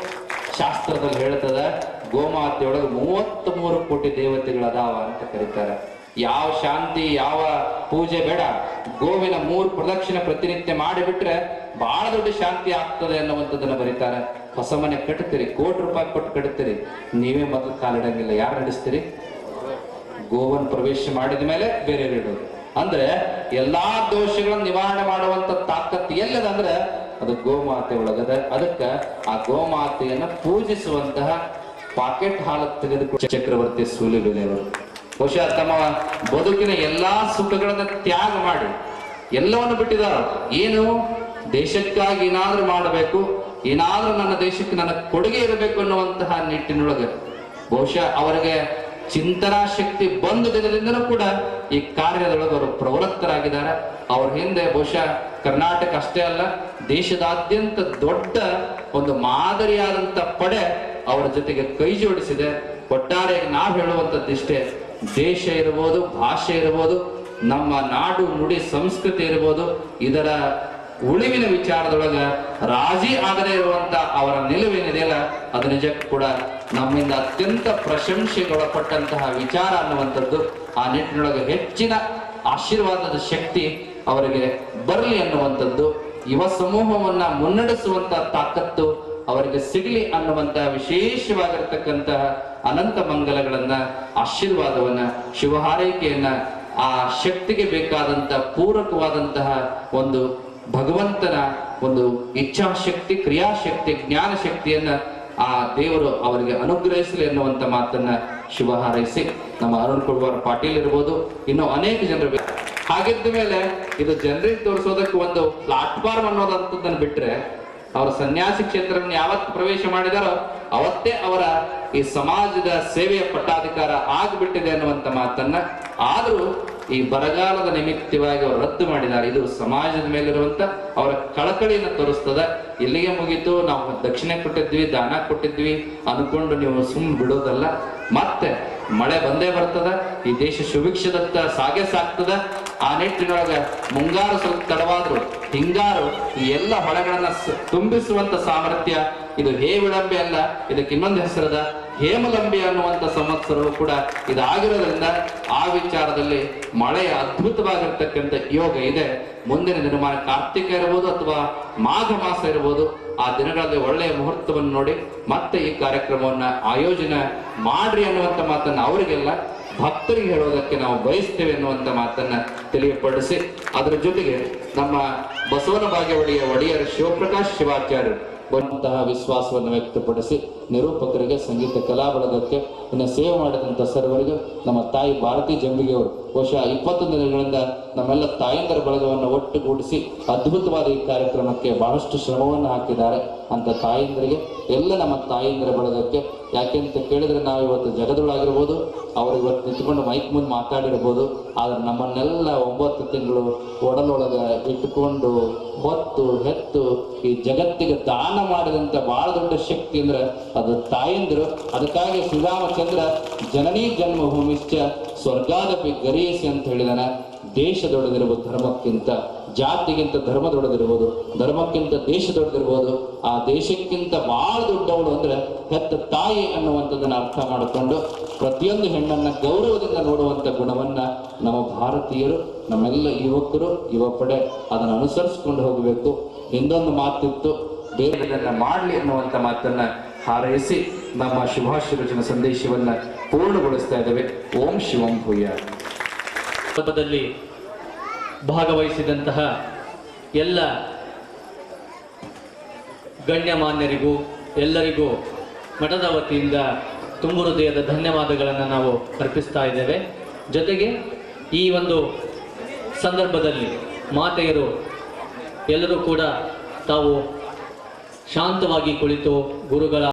ಶಾಸ್ತ್ರದಲ್ಲಿ ಹೇಳ್ತದ, ಗೋಮಾತೆಯೊಳಗೆ ಮೂವತ್ತ್ ಮೂರು ಕೋಟಿ ದೇವತೆಗಳದಾವ ಅಂತ ಕರೀತಾರೆ. ಯಾವ ಶಾಂತಿ, ಯಾವ ಪೂಜೆ ಬೇಡ. ಗೋವಿನ ಮೂರು ಪ್ರದಕ್ಷಿಣೆ ಪ್ರತಿನಿತ್ಯ ಮಾಡಿಬಿಟ್ರೆ ಬಹಳ ದೊಡ್ಡ ಶಾಂತಿ ಆಗ್ತದೆ ಅನ್ನುವಂಥದ್ದನ್ನ ಬರೀತಾರೆ. ಹೊಸ ಮನೆ ಕಟ್ತೀರಿ, ಕೋಟಿ ರೂಪಾಯಿ ಕೊಟ್ಟು ಕಟ್ತೀರಿ. ನೀವೇ ಮೊದಲು ಕಾಲಿಡಂಗಿಲ್ಲ. ಯಾರು ನಡೆಸ್ತೀರಿ? ಗೋವನ್ ಪ್ರವೇಶ ಮಾಡಿದ ಮೇಲೆ ಬೇರೆ ಇಡೋದು ಅಂದ್ರೆ ಎಲ್ಲಾ ದೋಷಗಳನ್ನ ನಿವಾರಣೆ ಮಾಡುವಂತ ತಾಕತ್ತು ಎಲ್ಲದಂದ್ರೆ ಅದು ಗೋಮಾತೆ ಒಳಗದ. ಅದಕ್ಕೆ ಆ ಗೋಮಾತೆಯನ್ನ ಪೂಜಿಸುವಂತಹ ಪಾಕೆಟ್ ಹಾಲು ತೆಗೆದುಕೊಂಡು ಚಕ್ರವರ್ತಿ ಸೂಲಿಬೆಲೆಯವರು. ಬಹುಶಃ ತಮ್ಮ ಬದುಕಿನ ಎಲ್ಲಾ ಸುಖಗಳನ್ನ ತ್ಯಾಗ ಮಾಡಿ ಎಲ್ಲವನ್ನು ಬಿಟ್ಟಿದ್ದಾರೆ. ಏನು? ದೇಶಕ್ಕಾಗಿ ಏನಾದ್ರೂ ಮಾಡಬೇಕು, ಏನಾದ್ರೂ ನನ್ನ ದೇಶಕ್ಕೆ ನನ್ನ ಕೊಡುಗೆ ಇರಬೇಕು ಅನ್ನುವಂತಹ ನಿಟ್ಟಿನೊಳಗೆ ಬಹುಶಃ ಅವರಿಗೆ ಚಿಂತನಾ ಶಕ್ತಿ ಬಂದ ದಿನದಿಂದಲೂ ಕೂಡ ಈ ಕಾರ್ಯದೊಳಗೆ ಅವರು ಪ್ರವೃತ್ತರಾಗಿದ್ದಾರೆ. ಅವ್ರ ಹಿಂದೆ ಬಹುಶಃ ಕರ್ನಾಟಕ ಅಷ್ಟೇ ಅಲ್ಲ, ದೇಶದಾದ್ಯಂತ ದೊಡ್ಡ ಒಂದು ಮಾದರಿಯಾದಂತ ಪಡೆ ಅವರ ಜೊತೆಗೆ ಕೈ ಜೋಡಿಸಿದೆ. ಒಟ್ಟಾರೆಯಾಗಿ ನಾವು ಹೇಳುವಂಥದ್ದಿಷ್ಟೇ ದೇಶ ಇರ್ಬೋದು, ಭಾಷೆ ಇರ್ಬೋದು, ನಮ್ಮ ನಾಡು ನುಡಿ ಸಂಸ್ಕೃತಿ ಇರ್ಬೋದು, ಇದರ ಉಳಿವಿನ ವಿಚಾರದೊಳಗ ರಾಜಿ ಆಗದೆ ಇರುವಂತ ಅವರ ನಿಲುವೇನಿದೆಯಲ್ಲ ಅದು ನಿಜಕ್ಕೂ ಕೂಡ ನಮ್ಮಿಂದ ಅತ್ಯಂತ ಪ್ರಶಂಸೆಗೊಳಪಟ್ಟಂತಹ ವಿಚಾರ ಅನ್ನುವಂಥದ್ದು ಆ ನಿಟ್ಟಿನೊಳಗೆ ಹೆಚ್ಚಿನ ಆಶೀರ್ವಾದದ ಶಕ್ತಿ ಅವರಿಗೆ ಬರಲಿ ಅನ್ನುವಂಥದ್ದು, ಯುವ ಸಮೂಹವನ್ನ ಮುನ್ನಡೆಸುವಂತ ತಾಕತ್ತು ಅವರಿಗೆ ಸಿಗಲಿ ಅನ್ನುವಂತಹ ವಿಶೇಷವಾಗಿರ್ತಕ್ಕಂತಹ ಅನಂತ ಮಂಗಲಗಳನ್ನ, ಆಶೀರ್ವಾದವನ್ನ ಶಿವ ಹಾರೈಕೆಯನ್ನ ಆ ಶಕ್ತಿಗೆ ಬೇಕಾದಂತ ಪೂರಕವಾದಂತಹ ಒಂದು ಭಗವಂತನ ಒಂದು ಇಚ್ಛಾಶಕ್ತಿ, ಕ್ರಿಯಾಶಕ್ತಿ ಜ್ಞಾನ ಶಕ್ತಿಯನ್ನ ಆ ದೇವರು ಅವರಿಗೆ ಅನುಗ್ರಹಿಸಲಿ ಎನ್ನುವಂತ ಮಾತನ್ನ ಶಿವ ಹಾರೈಸಿ. ನಮ್ಮ ಅರುಣ್ ಕುಮಾರ್ ಪಾಟೀಲ್ ಇರ್ಬೋದು, ಇನ್ನು ಅನೇಕ ಜನರು ಹಾಗಿದ್ದ ಮೇಲೆ ಇದು ಜನರಿಗೆ ತೋರಿಸೋದಕ್ಕೆ ಒಂದು ಪ್ಲಾಟ್ಫಾರ್ಮ್ ಅನ್ನೋದಂತದನ್ನ ಬಿಟ್ರೆ ಅವರ ಸನ್ಯಾಸಿ ಕ್ಷೇತ್ರವನ್ನು ಯಾವತ್ತು ಪ್ರವೇಶ ಮಾಡಿದಾರೋ ಅವತ್ತೇ ಅವರ ಈ ಸಮಾಜದ ಸೇವೆಯ ಪಟ್ಟಾಧಿಕಾರ ಆಗಿಬಿಟ್ಟಿದೆ ಅನ್ನುವಂತ ಮಾತನ್ನ ಆದರೂ ಈ ಬರಗಾಲದ ನಿಮಿತ್ತವಾಗಿ ಅವರು ರದ್ದು ಮಾಡಿದ್ದಾರೆ. ಇದು ಸಮಾಜದ ಮೇಲಿರುವಂತ ಅವರ ಕಳಕಳಿಯನ್ನು ತೋರಿಸ್ತದೆ. ಇಲ್ಲಿಗೆ ಮುಗೀತು, ನಾವು ದಕ್ಷಿಣೆ ಕೊಟ್ಟಿದ್ವಿ, ದಾನ ಕೊಟ್ಟಿದ್ವಿ, ಅನ್ಕೊಂಡು ನೀವು ಸುಮ್ ಬಿಡೋದಲ್ಲ. ಮತ್ತೆ ಮಳೆ ಬಂದೇ ಬರ್ತದ, ಈ ದೇಶ ಸುಭಿಕ್ಷದತ್ತ ಸಾಗೆ ಸಾಕ್ತದ ಆ ನಿಟ್ಟಿನೊಳಗ ಮುಂಗಾರು ಸ್ವಲ್ಪ ತಡವಾದ್ರು, ಹಿಂಗಾರು ಈ ಎಲ್ಲ ಹೊಳೆಗಳನ್ನ ತುಂಬಿಸುವಂತ ಸಾಮರ್ಥ್ಯ ಇದು ಹೇ ವಿಳಂಬೆ ಅಲ್ಲ, ಇದಕ್ಕೆ ಇನ್ನೊಂದು ಹೆಸರದ ಹೇಮಲಂಬಿ ಅನ್ನುವಂತ ಸಂವತ್ಸರವು ಕೂಡ ಇದಾಗಿರೋದ್ರಿಂದ ಆ ವಿಚಾರದಲ್ಲಿ ಮಳೆಯ ಅದ್ಭುತವಾಗಿರ್ತಕ್ಕಂಥ ಯೋಗ ಇದೆ. ಮುಂದಿನ ದಿನಮಾನ ಕಾರ್ತಿಕ ಇರಬಹುದು ಅಥವಾ ಮಾಘ ಮಾಸ ಇರಬಹುದು ಆ ದಿನಗಳಲ್ಲಿ ಒಳ್ಳೆಯ ಮುಹೂರ್ತವನ್ನು ನೋಡಿ ಮತ್ತೆ ಈ ಕಾರ್ಯಕ್ರಮವನ್ನ ಆಯೋಜನೆ ಮಾಡ್ರಿ ಅನ್ನುವಂತ ಮಾತನ್ನ ಅವರಿಗೆಲ್ಲ ಭಕ್ತರಿಗೆ ಹೇಳೋದಕ್ಕೆ ನಾವು ಬಯಸ್ತೇವೆ ಅನ್ನುವಂತ ಮಾತನ್ನ ತಿಳಿಯಪಡಿಸಿ, ಅದರ ಜೊತೆಗೆ ನಮ್ಮ ಬಸವನ ಬಾಗೇವಾಡಿಯ ಒಡೆಯರ್ ಶಿವಪ್ರಕಾಶ್ ಶಿವಾಚಾರ್ಯರು ಬಂದಂತಹ ವಿಶ್ವಾಸವನ್ನು ವ್ಯಕ್ತಪಡಿಸಿ ನಿರೂಪಕರಿಗೆ ಸಂಗೀತ ಕಲಾ ಬಳಗಕ್ಕೆ ಇನ್ನು ಸೇವೆ ಮಾಡಿದಂಥ ಸರ್ವರಿಗೂ ನಮ್ಮ ತಾಯಿ ಭಾರತಿ ಜಂಬಿಗೆ ಅವರು ಬಹುಶಃ ಇಪ್ಪತ್ತೊಂದು ದಿನಗಳಿಂದ ನಮ್ಮೆಲ್ಲ ತಾಯಂದರ ಬಳಗವನ್ನು ಒಟ್ಟುಗೂಡಿಸಿ ಅದ್ಭುತವಾದ ಈ ಕಾರ್ಯಕ್ರಮಕ್ಕೆ ಬಹಳಷ್ಟು ಶ್ರಮವನ್ನು ಹಾಕಿದ್ದಾರೆ ಅಂತ ತಾಯಂದರಿಗೆ, ಎಲ್ಲ ನಮ್ಮ ತಾಯಂದಿರ ಬಳಗಕ್ಕೆ. ಯಾಕೆಂತ ಕೇಳಿದ್ರೆ ನಾವು ಇವತ್ತು ಜಗದೊಳಾಗಿರ್ಬೋದು, ಅವರು ಇವತ್ತು ನಿಂತ್ಕೊಂಡು ಮೈಕ್ ಮುಂದೆ ಮಾತಾಡಿರ್ಬೋದು, ಆದ್ರೆ ನಮ್ಮನ್ನೆಲ್ಲ ಒಂಬತ್ತು ತಿಂಗಳು ಒಡಲೊಳಗ ಇಟ್ಟುಕೊಂಡು ಹೊತ್ತು, ಹೆತ್ತು ಈ ಜಗತ್ತಿಗೆ ದಾನ ಮಾಡಿದಂತ ಬಹಳ ದೊಡ್ಡ ಶಕ್ತಿ ಅಂದ್ರೆ ಅದು ತಾಯಂದಿರು. ಅದಕ್ಕಾಗಿ ಶ್ರೀರಾಮಚಂದ್ರ ಜನನೀ ಜನ್ಮಭೂಮಿಶ್ಚ ಸ್ವರ್ಗಾದಪಿ ಗರೀಸಿ ಅಂತ ಹೇಳಿದಾನೆ ದೇಶ ಧರ್ಮಕ್ಕಿಂತ, ಜಾತಿಗಿಂತ ಧರ್ಮ ದೊಡ್ಡದಿರ್ಬೋದು ಧರ್ಮಕ್ಕಿಂತ ದೇಶ ದೊಡ್ಡದಿರ್ಬೋದು ಆ ದೇಶಕ್ಕಿಂತ ಬಹಳ ದೊಡ್ಡವಳು ಅಂದ್ರೆ ಹೆತ್ತ ತಾಯಿ ಅನ್ನುವಂಥದ್ದನ್ನ ಅರ್ಥ ಮಾಡಿಕೊಂಡು ಪ್ರತಿಯೊಂದು ಹೆಣ್ಣನ್ನ ಗೌರವದಿಂದ ನೋಡುವಂತ ಗುಣವನ್ನ ನಮ್ಮ ಭಾರತೀಯರು, ನಮ್ಮೆಲ್ಲ ಯುವಕರು ಯುವ ಪಡೆ ಅದನ್ನು ಅನುಸರಿಸ್ಕೊಂಡು ಹೋಗಬೇಕು. ಇನ್ನೊಂದು ಮಾತಿತ್ತು, ಬೇರೆದನ್ನ ಮಾಡಲಿ ಅನ್ನುವಂತ ಮಾತನ್ನ ಹಾರೈಸಿ ನಮ್ಮ ಶುಭಾಶಿರಚನ ಸಂದೇಶವನ್ನ ಪೂರ್ಣಗೊಳಿಸ್ತಾ ಇದ್ದೇವೆ. ಓಂ ಶಿವಂ ಭೂಯ. ಹಬ್ಬದಲ್ಲಿ ಭಾಗವಹಿಸಿದಂತಹ ಎಲ್ಲ ಗಣ್ಯಮಾನ್ಯರಿಗೂ, ಎಲ್ಲರಿಗೂ ಮಠದ ವತಿಯಿಂದ ತುಂಬು ಹೃದಯದ ಧನ್ಯವಾದಗಳನ್ನು ನಾವು ಅರ್ಪಿಸ್ತಾ ಇದ್ದೇವೆ. ಜೊತೆಗೆ ಈ ಒಂದು ಸಂದರ್ಭದಲ್ಲಿ ಮಾತೆಯರು ಎಲ್ಲರೂ ಕೂಡ ತಾವು ಶಾಂತವಾಗಿ ಕುಳಿತು ಗುರುಗಳ